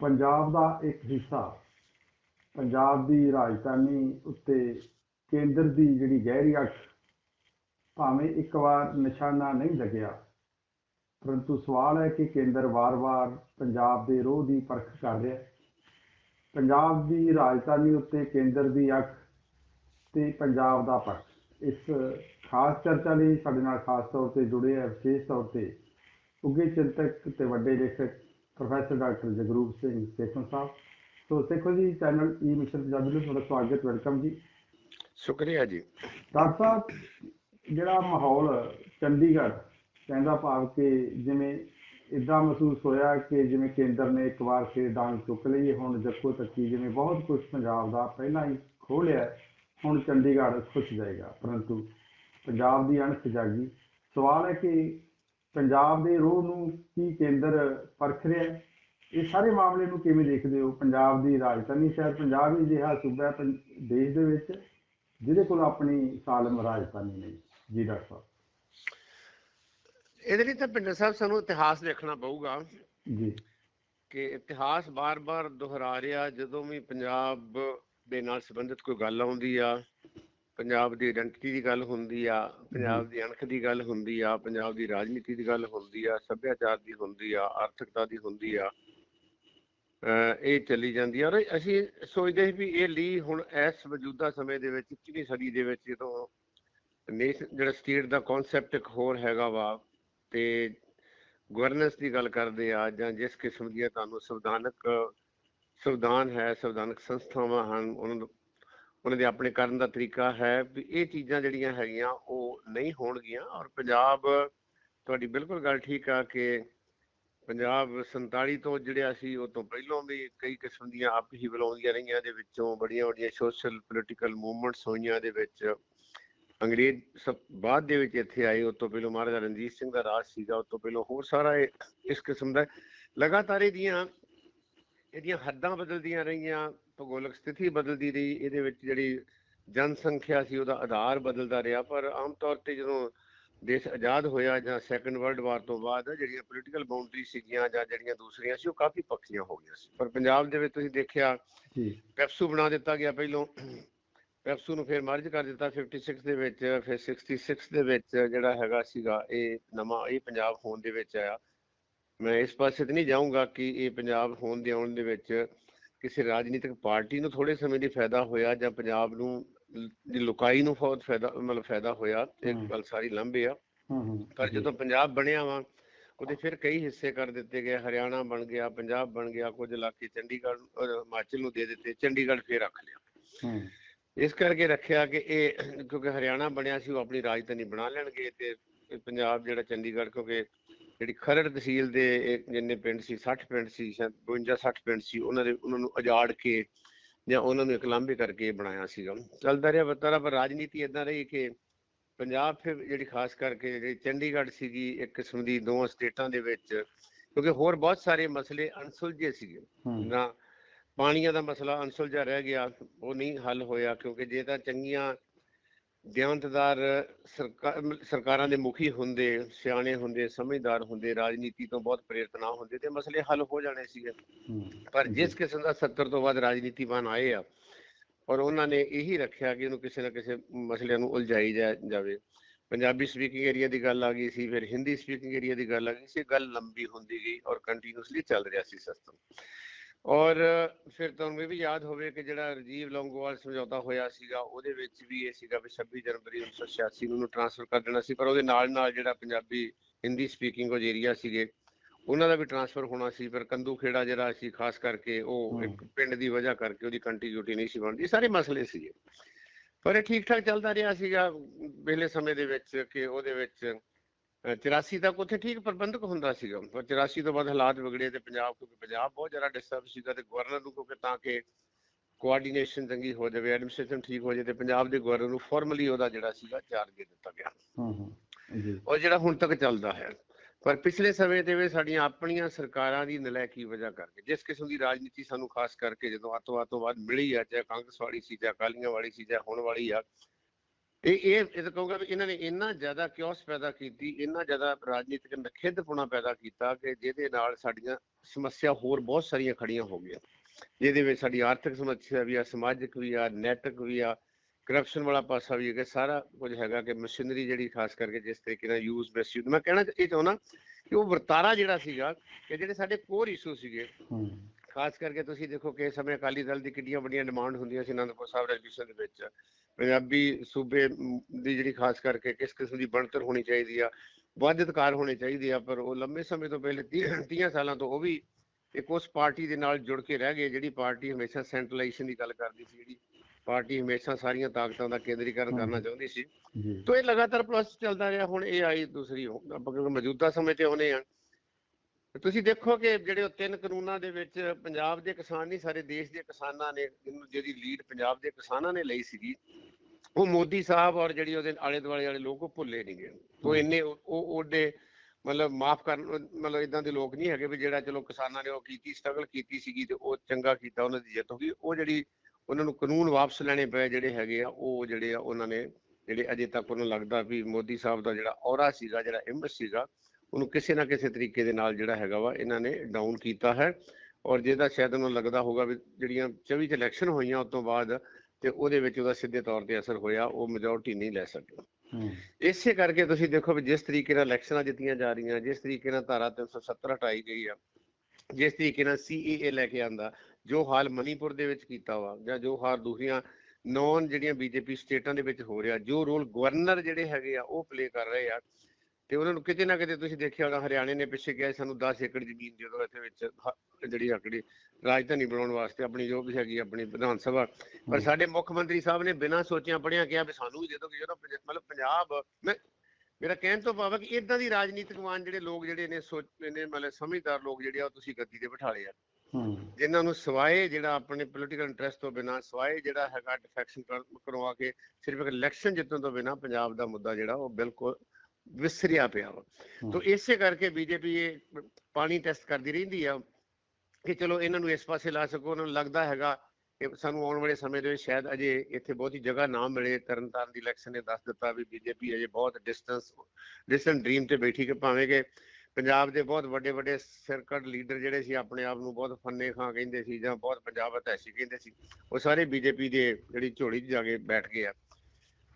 ਪੰਜਾਬ ਦਾ ਇੱਕ ਹਿੱਸਾ। ਪੰਜਾਬ ਦੀ ਰਾਜਧਾਨੀ ਉੱਤੇ ਕੇਂਦਰ ਦੀ ਜਿਹੜੀ ਗਹਿਰੀ ਅੱਖ, ਭਾਵੇਂ ਇੱਕ ਵਾਰ ਨਿਸ਼ਾਨਾ ਨਹੀਂ ਲੱਗਿਆ, ਪਰੰਤੂ ਸਵਾਲ ਹੈ ਕਿ ਕੇਂਦਰ ਵਾਰ-ਵਾਰ ਪੰਜਾਬ ਦੇ ਰੋਹ ਦੀ ਪਰਖ ਕਰ ਰਿਹਾ ਹੈ। ਪੰਜਾਬ ਦੀ ਰਾਜਧਾਨੀ ਉੱਤੇ ਕੇਂਦਰ ਦੀ ਅੱਖ ਤੇ ਪੰਜਾਬ ਦਾ ਪੱਖ ਇਸ ਖਾਸ ਚਰਚਾ ਲਈ ਸਾਡੇ ਨਾਲ ਖਾਸ ਤੌਰ ਤੇ ਜੁੜੇ ਹੈ, ਵਿਸ਼ੇਸ਼ ਤੌਰ ਤੇ ਉੱਘੇ ਚਿੰਤਕ ਤੇ ਵੱਡੇ ਲੇਖਕ professor doctor Jagroop Singh Sekhon sahib. So Sekhon ji channel ਈ ਮਿਸ਼ਨ ਪੰਜਾਬੀ ਨੂੰ ਤੁਹਾਡਾ ਸਵਾਗਤ ਵੈਲਕਮ ਜੀ। ਸ਼ੁਕਰੀਆ ਜੀ। ਡਾਕਟਰ ਸਾਹਿਬ ਜਿਹੜਾ ਮਾਹੌਲ ਚੰਡੀਗੜ੍ਹ ਕਹਿੰਦਾ ਭਾਵ ਕਿ ਜਿਵੇਂ ਇਦਾਂ ਮਹਿਸੂਸ ਹੋਇਆ ਕਿ ਜਿਵੇਂ ਕੇਂਦਰ ਨੇ ਇੱਕ ਵਾਰ ਫੇਰ ਡਾਂਗ ਚੁੱਕ ਲਈ ਹੁਣ ਜੱਕੋ ਤੱਕੀ ਜਿਵੇਂ ਬਹੁਤ ਕੁਝ ਪੰਜਾਬ ਦਾ ਪਹਿਲਾਂ ਹੀ ਖੋਹ ਲਿਆ ਹੈ, ਹੁਣ ਚੰਡੀਗੜ੍ਹ ਖੁੱਸ ਜਾਏਗਾ ਪਰੰਤੂ ਪੰਜਾਬ ਦੀ ਅਣਖ ਜਾਗੀ ਸਵਾਲ ਹੈ ਕਿ ਪੰਜਾਬ ਦੇ ਰੋਹ ਨੂੰ ਕੀ ਕੇਂਦਰ ਪਰਖ ਰਿਹਾ ਹੈ? ਇਹ ਸਾਰੇ ਮਾਮਲੇ ਨੂੰ ਕਿਵੇਂ ਦੇਖਦੇ ਹੋ? ਪੰਜਾਬ ਦੀ ਰਾਜਧਾਨੀ ਸ਼ਹਿਰ ਪੰਜਾਬ ਹੀ ਅਜਿਹਾ ਸੂਬਾ ਹੈ ਦੇਸ਼ ਦੇ ਵਿੱਚ ਜਿਹਦੇ ਕੋਲ ਆਪਣੀ ਸਾਲਮ ਰਾਜਧਾਨੀ ਨਹੀਂ। ਜੀ ਡਾਕਟਰ ਸਾਹਿਬ। ਇਹਦੇ ਲਈ ਤਾਂ ਪਿੰਡਰ ਸਾਹਿਬ ਸਾਨੂੰ ਇਤਿਹਾਸ ਦੇਖਣਾ ਪਊਗਾ ਜੀ। ਕਿ ਇਤਿਹਾਸ ਬਾਰ-ਬਾਰ ਦੁਹਰਾ ਰਿਹਾ ਜਦੋਂ ਵੀ ਪੰਜਾਬ ਦੇ ਨਾਲ ਸੰਬੰਧਿਤ ਕੋਈ ਗੱਲ ਆਉਂਦੀ ਆ ਪੰਜਾਬ ਦੀ ਆਇਡੈਂਟੀਟੀ ਦੀ ਗੱਲ ਹੁੰਦੀ ਆ ਪੰਜਾਬ ਦੀ ਅਣਖ ਦੀ ਗੱਲ ਹੁੰਦੀ ਆ ਪੰਜਾਬ ਦੀ ਰਾਜਨੀਤੀ ਦੀ ਗੱਲ ਹੁੰਦੀ ਆ ਸੱਭਿਆਚਾਰ ਦੀ ਹੁੰਦੀ ਆ ਆਰਥਿਕਤਾ ਦੀ ਹੁੰਦੀ ਆ ਇਹ ਚੱਲੀ ਜਾਂਦੀ ਆ। ਔਰ ਅਸੀਂ ਸੋਚਦੇ ਸੀ ਵੀ ਇਹ ਲਈ ਹੁਣ ਇਸ ਮੌਜੂਦਾ ਸਮੇਂ ਦੇ ਵਿੱਚ 21ਵੀਂ ਸਦੀ ਦੇ ਵਿੱਚ ਜਦੋਂ ਨੇਸ਼ਨ ਜਿਹੜਾ ਸਟੇਟ ਦਾ ਕਨਸੈਪਟ ਇੱਕ ਹੋਰ ਹੈਗਾ ਵਾ ਤੇ ਗਵਰਨੈਂਸ ਦੀ ਗੱਲ ਕਰਦੇ ਆ ਜਾਂ ਜਿਸ ਕਿਸਮ ਦੀਆਂ ਤੁਹਾਨੂੰ ਸੰਵਿਧਾਨਕ ਸੰਵਿਧਾਨ ਹੈ ਸੰਵਿਧਾਨਕ ਸੰਸਥਾਵਾਂ ਹਨ ਉਹਨਾਂ ਨੂੰ ਉਹਨਾਂ ਦੇ ਆਪਣੇ ਕਰਨ ਦਾ ਤਰੀਕਾ ਹੈ ਵੀ ਇਹ ਚੀਜ਼ਾਂ ਜਿਹੜੀਆਂ ਹੈਗੀਆਂ ਉਹ ਨਹੀਂ ਹੋਣਗੀਆਂ ਔਰ ਪੰਜਾਬ, ਤੁਹਾਡੀ ਬਿਲਕੁਲ ਗੱਲ ਠੀਕ ਆ ਕਿ ਪੰਜਾਬ 47 ਤੋਂ ਜਿਹੜਿਆ ਸੀ ਉਹ ਤੋਂ ਪਹਿਲਾਂ ਵੀ ਕਈ ਕਿਸਮ ਦੀਆਂ ਆਪ ਹੀ ਬੁਲਾਉਂਦੀਆਂ ਰਹੀਆਂ ਦੇ ਵਿੱਚੋਂ ਬੜੀਆਂ ਵੱਡੀਆਂ ਸੋਸ਼ਲ ਪੋਲੀਟੀਕਲ ਮੂਵਮੈਂਟਸ ਹੋਈਆਂ ਦੇ ਵਿੱਚ ਅੰਗਰੇਜ਼ ਸਭ ਬਾਅਦ ਦੇ ਵਿੱਚ ਇੱਥੇ ਆਏ ਉਸ ਤੋਂ ਪਹਿਲਾਂ ਮਹਾਰਾਜਾ ਰਣਜੀਤ ਸਿੰਘ ਦਾ ਰਾਜ ਸੀਗਾ ਉਸ ਤੋਂ ਪਹਿਲਾਂ ਹੋਰ ਸਾਰਾ ਇਹ, ਇਸ ਕਿਸਮ ਦਾ, ਲਗਾਤਾਰ ਇਹਦੀਆਂ ਇਹਦੀਆਂ ਹੱਦਾਂ ਬਦਲਦੀਆਂ ਰਹੀਆਂ ਭੂਗੋਲਿਕ ਸਥਿਤੀ ਬਦਲਦੀ ਰਹੀ ਇਹਦੇ ਵਿੱਚ ਜਿਹੜੀ ਜਨਸੰਖਿਆ ਸੀ ਉਹਦਾ ਆਧਾਰ ਬਦਲਦਾ ਰਿਹਾ ਪਰ ਆਮ ਤੌਰ ਤੇ ਜਦੋਂ ਦੇਸ਼ ਆਜ਼ਾਦ ਹੋਇਆ ਜਾਂ ਸੈਕੰਡ ਵਰਲਡ ਵਾਰ ਤੋਂ ਬਾਅਦ ਜਿਹੜੀਆਂ ਪੋਲੀਟੀਕਲ ਬਾਉਂਡਰੀ ਸੀਗੀਆਂ ਜਾਂ ਜਿਹੜੀਆਂ ਦੂਸਰੀਆਂ ਸੀ ਉਹ ਕਾਫੀ ਪੱਕੀਆਂ ਹੋ ਗਈਆਂ ਸੀ। ਪਰ ਪੰਜਾਬ ਦੇ ਵਿੱਚ ਤੁਸੀਂ ਦੇਖਿਆ ਜੀ। ਪੈਪਸੂ ਬਣਾ ਦਿੱਤਾ ਗਿਆ ਪਹਿਲੋਂ ਪੈਪਸੂ ਨੂੰ ਫਿਰ ਮਰਜ ਕਰ ਦਿੱਤਾ 56 ਦੇ ਵਿੱਚ ਫਿਰ 66 ਦੇ ਵਿੱਚ ਜਿਹੜਾ ਹੈਗਾ ਸੀਗਾ ਇਹ ਨਵਾਂ ਇਹ ਪੰਜਾਬ ਹੋਣ ਦੇ ਵਿੱਚ ਆਇਆ। ਮੈਂ ਇਸ ਪਾਸੇ ਤੇ ਨਹੀਂ ਜਾਊਂਗਾ ਕਿ ਇਹ ਪੰਜਾਬ ਹੋਣ ਦੇ ਆਉਣ ਦੇ ਵਿੱਚ ਕਿਸੇ ਰਾਜਨੀਤਿਕ ਪਾਰਟੀ ਨੂੰ ਥੋੜੇ ਸਮੇਂ ਲਈ ਫਾਇਦਾ ਹੋਇਆ ਜਾਂ ਪੰਜਾਬ ਨੂੰ ਦੀ ਲੁਕਾਈ ਨੂੰ ਬਹੁਤ ਫਾਇਦਾ ਮਤਲਬ ਫਾਇਦਾ ਹੋਇਆ ਇਹ। ਗੱਲ ਸਾਰੀ ਲੰਬੇ ਆ। ਪਰ ਜਦੋਂ ਪੰਜਾਬ ਬਣਿਆ ਵਾ ਉਹਦੇ ਫਿਰ ਕਈ ਹਿੱਸੇ ਕਰ ਦਿੱਤੇ ਗਏ। ਹਰਿਆਣਾ ਬਣ ਗਿਆ ਪੰਜਾਬ ਬਣ ਗਿਆ ਕੁਝ ਇਲਾਕੇ ਚੰਡੀਗੜ੍ਹ ਔਰ ਹਿਮਾਚਲ ਨੂੰ ਦੇ ਦਿੱਤੇ ਚੰਡੀਗੜ੍ਹ ਫਿਰ ਰੱਖ ਲਿਆ। ਇਸ ਕਰਕੇ ਰੱਖਿਆ ਕਿ ਇਹ ਕਿਉਂਕਿ ਹਰਿਆਣਾ ਬਣਿਆ ਸੀ ਉਹ ਆਪਣੀ ਰਾਜਧਾਨੀ ਬਣਾ ਲੈਣਗੇ ਤੇ ਪੰਜਾਬ ਜਿਹੜਾ ਚੰਡੀਗੜ੍ਹ ਕਿਉਂਕਿ ਜਿਹੜੀ ਖਰੜ ਤਹਿਸੀਲ ਦੇ ਜਿੰਨੇ ਪਿੰਡ ਸੀ 60 ਪਿੰਡ ਸੀ ਸ਼ਾਇਦ 52 60 ਪਿੰਡ ਸੀ ਉਹਨਾਂ ਦੇ ਉਹਨਾਂ ਨੂੰ ਉਜਾੜ ਕੇ ਜਾਂ ਉਹਨਾਂ ਨੂੰ ਇਕਲਾਂਬੇ ਕਰਕੇ ਬਣਾਇਆ ਸੀਗਾ। ਚੱਲਦਾ ਰਿਹਾ ਬਤਰਾ ਪਰ ਰਾਜਨੀਤੀ ਇਦਾਂ ਰਹੀ ਕਿ ਪੰਜਾਬ ਫਿਰ ਜਿਹੜੀ ਖਾਸ ਕਰਕੇ ਜਿਹੜੀ ਚੰਡੀਗੜ੍ਹ ਸੀਗੀ ਇੱਕ ਕਿਸਮ ਦੀ ਦੋਵਾਂ ਸਟੇਟਾਂ ਦੇ ਵਿੱਚ ਕਿਉਂਕਿ ਹੋਰ ਬਹੁਤ ਸਾਰੇ ਮਸਲੇ ਅਣਸੁਲਝੇ ਸੀਗੇ। ਨਾ ਪਾਣੀਆਂ ਦਾ ਮਸਲਾ ਅਣਸੁਲਝਾ ਰਹਿ ਗਿਆ ਉਹ ਨਹੀਂ ਹੱਲ ਹੋਇਆ ਕਿਉਂਕਿ ਜੇ ਤਾਂ ਚੰਗੀਆਂ ਦਿਆਨਤਦਾਰ ਸਰਕਾ- ਸਰਕਾਰਾਂ ਦੇ ਮੁਖੀ ਹੁੰਦੇ ਸਿਆਣੇ ਹੁੰਦੇ ਸਮਝਦਾਰ ਹੁੰਦੇ ਰਾਜਨੀਤੀ ਤੋਂ ਬਹੁਤ ਪ੍ਰੇਰਿਤ ਨਾ ਹੁੰਦੇ ਤੇ ਮਸਲੇ ਹੱਲ ਹੋ ਜਾਣੇ ਸੀਗੇ। ਪਰ ਜਿਸ ਕਿਸਮ ਦਾ 70 ਤੋਂ ਬਾਅਦ ਰਾਜਨੀਤੀਵਾਨ ਆਏ ਆ ਔਰ ਉਹਨਾਂ ਨੇ ਇਹੀ ਰੱਖਿਆ ਕਿ ਇਹਨੂੰ ਕਿਸੇ ਨਾ ਕਿਸੇ ਮਸਲਿਆਂ ਨੂੰ ਉਲਝਾਈ ਜਾਵੇ। ਪੰਜਾਬੀ ਸਪੀਕਿੰਗ ਏਰੀਆ ਦੀ ਗੱਲ ਆ ਗਈ ਸੀ ਫਿਰ ਹਿੰਦੀ ਸਪੀਕਿੰਗ ਏਰੀਆ ਦੀ ਗੱਲ ਆ ਗਈ ਸੀ ਗੱਲ ਲੰਬੀ ਹੁੰਦੀ ਗਈ ਔਰ ਕੰਟੀਨਿਊਸਲੀ ਚੱਲ ਰਿਹਾ ਸੀ ਸਿਸਟਮ ਔਰ ਫਿਰ ਤੁਹਾਨੂੰ ਇਹ ਵੀ ਯਾਦ ਹੋਵੇ ਕਿ ਜਿਹੜਾ ਰਜੀਵ ਲੌਂਗੋਵਾਲ ਸਮਝੌਤਾ ਹੋਇਆ ਸੀਗਾ ਉਹਦੇ ਵਿੱਚ ਵੀ ਇਹ ਸੀਗਾ ਵੀ 26 ਜਨਵਰੀ 1986 ਨੂੰ ਉਹਨੂੰ ਟ੍ਰਾਂਸਫਰ ਕਰ ਦੇਣਾ ਸੀ ਪਰ ਉਹਦੇ ਨਾਲ ਨਾਲ ਜਿਹੜਾ ਪੰਜਾਬੀ ਹਿੰਦੀ ਸਪੀਕਿੰਗ ਉਹ ਏਰੀਆ ਸੀਗੇ ਉਹਨਾਂ ਦਾ ਵੀ ਟ੍ਰਾਂਸਫਰ ਹੋਣਾ ਸੀ ਪਰ ਕੰਦੂ ਖੇੜਾ ਜਿਹੜਾ ਸੀ ਖਾਸ ਕਰਕੇ ਉਹ ਇੱਕ ਪਿੰਡ ਦੀ ਵਜ੍ਹਾ ਕਰਕੇ ਉਹਦੀ ਕੰਟੀਨਿਊਟੀ ਨਹੀਂ ਸੀ ਬਣਦੀ ਸਾਰੇ ਮਸਲੇ ਸੀਗੇ। ਪਰ ਇਹ ਠੀਕ ਠਾਕ ਚੱਲਦਾ ਰਿਹਾ ਸੀਗਾ ਪਹਿਲੇ ਸਮੇਂ ਦੇ ਵਿੱਚ ਕਿ ਉਹਦੇ ਵਿੱਚ 84 ਤੱਕ ਉੱਥੇ ਠੀਕ ਪ੍ਰਬੰਧਕ ਹੁੰਦਾ ਸੀਗਾ। ਪਰ 84 ਤੋਂ ਬਾਅਦ ਹਾਲਾਤ ਵਿਗੜੇ ਤੇ ਪੰਜਾਬ ਕਿਉਂਕਿ ਪੰਜਾਬ ਬਹੁਤ ਜ਼ਿਆਦਾ ਡਿਸਟਰਬ ਸੀਗਾ ਤੇ ਗਵਰਨਰ ਨੂੰ ਕਿਉਂਕਿ ਤਾਂ ਕਿ ਕੋਆਰਡੀਨੇਸ਼ਨ ਚੰਗੀ ਹੋ ਜਾਵੇ ਐਡਮਿਨਿਸਟ੍ਰੇਸ਼ਨ ਠੀਕ ਹੋ ਜਾਵੇ ਤੇ ਪੰਜਾਬ ਦੇ ਗਵਰਨਰ ਨੂੰ ਫਾਰਮਲੀ ਉਹਦਾ ਜਿਹੜਾ ਸੀਗਾ ਚਾਰਜ ਦੇ ਦਿੱਤਾ ਗਿਆ। ਹੂੰ ਹੂੰ ਜੀ। ਔਰ ਜਿਹੜਾ ਹੁਣ ਤੱਕ ਚੱਲਦਾ ਹੈ। ਪਰ ਪਿਛਲੇ ਸਮੇਂ ਦੇ ਵਿੱਚ ਸਾਡੀਆਂ ਆਪਣੀਆਂ ਸਰਕਾਰਾਂ ਦੀ ਨਲਾਇਕੀ ਵਜ੍ਹਾ ਕਰਕੇ ਜਿਸ ਕਿਸਮ ਦੀ ਰਾਜਨੀਤੀ ਸਾਨੂੰ ਖਾਸ ਕਰਕੇ ਜਦੋਂ ਅੱਤਵਾਦ ਤੋਂ ਬਾਅਦ ਮਿਲੀ ਆ ਚਾਹੇ ਕਾਂਗਰਸ ਵਾਲੀ ਸੀ ਚਾਹੇ ਅਕਾਲੀਆਂ ਵਾਲੀ ਸੀ ਚਾਹੇ ਹੁਣ ਵਾਲੀ ਆ ਇਹ ਇਹ ਇਹ ਕਹੂੰਗਾ ਵੀ ਇਹਨਾਂ ਨੇ ਇੰਨਾ ਜ਼ਿਆਦਾ ਕਿਉਸ ਪੈਦਾ ਕੀਤੀ ਇੰਨਾ ਜ਼ਿਆਦਾ ਰਾਜਨੀਤਿਕ ਨਖਿੱਧਪੁਣਾ ਪੈਦਾ ਕੀਤਾ ਕਿ ਜਿਹਦੇ ਨਾਲ ਸਾਡੀਆਂ ਸਮੱਸਿਆ ਹੋਰ ਬਹੁਤ ਸਾਰੀਆਂ ਖੜੀਆਂ ਹੋ ਗਈਆਂ। ਜਿਹਦੇ ਵਿੱਚ ਸਾਡੀ ਆਰਥਿਕ ਸਮੱਸਿਆ ਵੀ ਆ ਸਮਾਜਿਕ ਵੀ ਆ ਨੈਤਿਕ ਵੀ ਆ ਕਰਪਸ਼ਨ ਵਾਲਾ ਪਾਸਾ ਵੀ ਹੈਗਾ ਸਾਰਾ ਕੁਝ ਹੈਗਾ ਕਿ ਮਸ਼ੀਨਰੀ ਜਿਹੜੀ ਖਾਸ ਕਰਕੇ ਜਿਸ ਤਰੀਕੇ ਨਾਲ ਯੂਜ਼ ਮਿਸਯੂਜ਼ ਮੈਂ ਕਹਿਣਾ ਇਹ ਚਾਹੁੰਦਾ ਕਿ ਉਹ ਵਰਤਾਰਾ ਜਿਹੜਾ ਸੀਗਾ ਕਿ ਜਿਹੜੇ ਸਾਡੇ ਕੋਰ ਇਸ਼ੂ ਸੀਗੇ ਹੂੰ। ਖਾਸ ਕਰਕੇ ਤੁਸੀਂ ਦੇਖੋ ਕਿ ਇਸ ਸਮੇਂ ਅਕਾਲੀ ਦਲ ਦੀ ਕਿੰਨੀਆਂ ਵੱਡੀਆਂ ਡਿਮਾਂਡ ਹੁੰਦੀਆਂ ਸੀ ਅਨੰਦਪੁਰ ਸਾਹਿਬ ਰੈਜੂਲੇਸ਼ਨ ਦੇ ਵਿੱਚ। ਪੰਜਾਬੀ ਸੂਬੇ ਦੀ ਜਿਹੜੀ ਖਾਸ ਕਰਕੇ ਕਿਸ ਕਿਸਮ ਦੀ ਬਣਤਰ ਹੋਣੀ ਚਾਹੀਦੀ ਆ ਵੱਧ ਅਧਿਕਾਰ ਹੋਣੇ ਚਾਹੀਦੇ ਆ ਪਰ ਉਹ ਲੰਬੇ ਸਮੇਂ ਤੋਂ ਪਹਿਲੇ 30 ਸਾਲਾਂ ਤੋਂ ਉਹ ਵੀ ਇੱਕ ਉਸ ਪਾਰਟੀ ਦੇ ਨਾਲ ਜੁੜ ਕੇ ਰਹਿ ਗਏ ਜਿਹੜੀ ਪਾਰਟੀ ਹਮੇਸ਼ਾ ਸੈਂਟਰਲਾਈਜੇਸ਼ਨ ਦੀ ਗੱਲ ਕਰਦੀ ਸੀ ਜਿਹੜੀ ਪਾਰਟੀ ਹਮੇਸ਼ਾ ਸਾਰੀਆਂ ਤਾਕਤਾਂ ਦਾ ਕੇਂਦਰੀਕਰਨ ਕਰਨਾ। ਚਾਹੁੰਦੀ ਸੀ। ਤੋ ਇਹ ਲਗਾਤਾਰ ਪ੍ਰੋਸੈਸ ਚੱਲਦਾ ਰਿਹਾ ਹੁਣ ਇਹ ਆਈ ਦੂਸਰੀ ਆਪਾਂ ਕਿਉਂਕਿ ਮੌਜੂਦਾ ਸਮੇਂ ਤੇ ਆਉਨੇ ਆ ਤੁਸੀਂ ਦੇਖੋ ਕਿ ਜਿਹੜੇ ਉਹ ਤਿੰਨ ਕਾਨੂੰਨਾਂ ਦੇ ਵਿੱਚ ਪੰਜਾਬ ਦੇ ਕਿਸਾਨ ਨਹੀਂ ਸਾਰੇ ਦੇਸ਼ ਦੇ ਕਿਸਾਨਾਂ ਨੇ ਜਿਹਨੂੰ ਜਿਹਦੀ ਲੀਡ ਪੰਜਾਬ ਦੇ ਕਿਸਾਨਾਂ ਨੇ ਲਈ ਸੀਗੀ। ਉਹ ਮੋਦੀ ਸਾਹਿਬ ਔਰ ਜਿਹੜੀ ਉਹਦੇ ਆਲੇ ਦੁਆਲੇ ਵਾਲੇ ਲੋਕ ਉਹ ਭੁੱਲੇ ਨਹੀਂ ਗਏ। ਉਹ ਇੰਨੇ ਉਹ ਉਹ- ਉਹਦੇ ਮਤਲਬ ਮਾਫ ਕਰਨ ਮਤਲਬ ਇਦਾਂ ਦੇ ਲੋਕ ਨਹੀਂ ਹੈਗੇ ਵੀ ਜਿਹੜਾ ਚਲੋ ਕਿਸਾਨਾਂ ਨੇ ਉਹ ਕੀਤੀ ਸਟਰਗਲ ਕੀਤੀ ਸੀਗੀ ਤੇ ਉਹ ਚੰਗਾ ਕੀਤਾ ਉਹਨਾਂ ਦੀ ਜਿੱਤ ਹੋ ਗਈ। ਉਹ ਜਿਹੜੀ ਉਹਨਾਂ ਨੂੰ ਕਾਨੂੰਨ ਵਾਪਸ ਲੈਣੇ ਪਏ ਜਿਹੜੇ ਹੈਗੇ ਆ ਉਹ ਜਿਹੜੇ ਆ ਉਹਨਾਂ ਨੇ ਜਿਹੜੇ ਅਜੇ ਤੱਕ ਉਹਨੂੰ ਲੱਗਦਾ ਵੀ ਮੋਦੀ ਸਾਹਿਬ ਦਾ ਜਿਹੜਾ ਔਰਾ ਸੀਗਾ ਜਿਹੜਾ ਇਮੇਜ ਸੀਗਾ ਉਹਨੂੰ ਕਿਸੇ ਨਾ ਕਿਸੇ ਤਰੀਕੇ ਦੇ ਨਾਲ ਜਿਹੜਾ ਹੈਗਾ ਵਾ ਇਹਨਾਂ ਨੇ ਡਾਊਨ ਕੀਤਾ ਹੈ। ਔਰ ਜਿਹਦਾ ਸ਼ਾਇਦ ਉਹਨੂੰ ਲੱਗਦਾ ਹੋਊਗਾ ਵੀ ਜਿਹੜੀਆਂ 24 ਚ ਇਲੈਕਸ਼ਨ ਹੋਈਆਂ ਉਸ ਤੋਂ ਬਾਅਦ ਤੇ ਉਹਦੇ ਵਿੱਚ ਉਹਦਾ ਸਿੱਧੇ ਤੌਰ ਤੇ ਅਸਰ ਹੋਇਆ ਉਹ ਮੈਜੋਰਟੀ ਨਹੀਂ ਲੈ ਸਕੇ। ਹੂੰ। ਇਸੇ ਕਰਕੇ ਤੁਸੀਂ ਦੇਖੋ ਵੀ ਜਿਸ ਤਰੀਕੇ ਨਾਲ ਇਲੈਕਸ਼ਨਾਂ ਜਿੱਤੀਆਂ ਜਾ ਰਹੀਆਂ ਜਿਸ ਤਰੀਕੇ ਨਾਲ ਧਾਰਾ 370 ਹਟਾਈ ਗਈ ਆ ਜਿਸ ਤਰੀਕੇ ਨਾਲ ਸੀਏਏ ਲੈ ਕੇ ਆਂਦਾ ਜੋ ਹਾਲ ਮਨੀਪੁਰ ਦੇ ਵਿੱਚ ਕੀਤਾ ਵਾ ਜਾਂ ਜੋ ਹਾਲ ਦੂਸਰੀਆਂ ਨੌਨ ਜਿਹੜੀਆਂ ਬੀਜੇਪੀ ਸਟੇਟਾਂ ਦੇ ਵਿੱਚ ਹੋ ਰਿਹਾ ਜੋ ਰੋਲ ਗਵਰਨਰ ਜਿਹੜੇ ਹੈਗੇ ਆ ਉਹ ਪਲੇ ਕਰ ਰਹੇ ਆ ਤੇ ਉਹਨਾਂ ਨੂੰ ਕਿਤੇ ਨਾ ਕਿਤੇ ਤੁਸੀਂ ਦੇਖਿਆ ਹੋਣਾ ਹਰਿਆਣੇ ਨੇ ਪਿੱਛੇ ਕਿਹਾ ਸਾਨੂੰ 10 ਏਕੜ ਜ਼ਮੀਨ ਦੇ ਦਿਓ ਇੱਥੇ ਵਿੱਚ ਹ- ਜਿਹੜੀ ਆਕੜੀ ਰਾਜਧਾਨੀ ਬਣਾਉਣ ਵਾਸਤੇ ਆਪਣੀ ਜੋ ਵੀ ਹੈਗੀ ਆਪਣੀ ਵਿਧਾਨ ਸਭਾ। ਪਰ। ਸਾਡੇ ਮੁੱਖ ਮੰਤਰੀ ਸਾਹਿਬ ਨੇ ਬਿਨਾਂ ਸੋਚਿਆਂ ਪੜਿਆ ਕਿਹਾ ਵੀ ਸਾਨੂੰ ਵੀ ਦੇ ਦਿਓ ਕਿ ਜਦੋਂ ਪੰਜ- ਮਤਲਬ ਪੰਜਾਬ ਮੈਂ ਮੇਰਾ ਕਹਿਣ ਤੋਂ ਭਾਵ ਹੈ ਕਿ ਇਦਾਂ ਦੀ ਰਾਜਨੀਤਿਕਵਾਨ ਜਿਹੜੇ ਲੋਕ ਜਿਹੜੇ ਨੇ ਸੋਚ ਨੇ ਮਤਲਬ ਸਮਝਦਾਰ ਲੋਕ ਜਿਹੜੇ ਆ ਉਹ ਤੁਸੀਂ ਗੱਦੀ ਤੇ ਬਿਠਾ ਲਏ ਆ। ਹੂੰ। ਜਿਨ੍ਹਾਂ ਨੂੰ ਸਵਾਏ ਜਿਹੜਾ ਆਪਣੇ ਪੋਲੀਟੀਕਲ ਇੰਟਰਸਟ ਤੋਂ ਬਿਨਾ ਸਵਾਏ ਜਿਹੜਾ ਹੈਗਾ ਡਿਫੈਕਸ਼ਨ ਕਰਵਾ ਕੇ ਸਿਰਫ ਇੱਕ ਇਲੈਕਸ਼ਨ ਜਿੱਤਣ ਤੋਂ ਬਿਨਾ ਪੰਜਾਬ ਦਾ ਮੁੱਦਾ ਜਿਹੜਾ ਉਹ ਬਿਲਕੁਲ ਵਿਸਰਿਆ ਪਿਆ ਵਾ। ਤੋਂ ਇਸੇ ਕਰਕੇ ਬੀਜੇਪੀ ਇਹ ਪਾਣੀ ਟੈਸਟ ਕਰਦੀ ਰਹਿੰਦੀ ਆ ਕਿ ਚਲੋ ਇਹਨਾਂ ਨੂੰ ਇਸ ਪਾਸੇ ਲਾ ਸਕੋ ਉਹਨਾਂ ਨੂੰ ਲੱਗਦਾ ਹੈਗਾ ਕਿ ਸਾਨੂੰ ਆਉਣ ਵਾਲੇ ਸਮੇਂ ਦੇ ਵਿੱਚ ਸ਼ਾਇਦ ਅਜੇ ਇੱਥੇ ਬਹੁਤੀ ਜਗ੍ਹਾ ਨਾ ਮਿਲੇ। ਤਰਨਤਾਰਨ ਦੀ ਇਲੈਕਸ਼ਨ ਨੇ ਦੱਸ ਦਿੱਤਾ ਵੀ ਬੀਜੇਪੀ ਅਜੇ ਬਹੁਤ ਡਿਸਟੈਂਸ ਡਿਸਟੈਂਟ ਡ੍ਰੀਮ ਤੇ ਬੈਠੀ ਕਿ ਭਾਵੇਂ ਕਿ ਪੰਜਾਬ ਦੇ ਬਹੁਤ ਵੱਡੇ ਵੱਡੇ ਸਿਰਕੱਢ ਲੀਡਰ ਜਿਹੜੇ ਸੀ ਆਪਣੇ ਆਪ ਨੂੰ ਬਹੁਤ ਫੰਨੇ ਖਾਂ ਕਹਿੰਦੇ ਸੀ ਜਾਂ ਬਹੁਤ ਪੰਜਾਬ ਹਤੈਸ਼ੀ ਕਹਿੰਦੇ ਸੀ ਉਹ ਸਾਰੇ ਬੀਜੇਪੀ ਦੇ ਜਿਹੜੀ ਝੋਲੀ 'ਚ ਜਾ ਕੇ ਬੈਠ ਗਏ ਆ।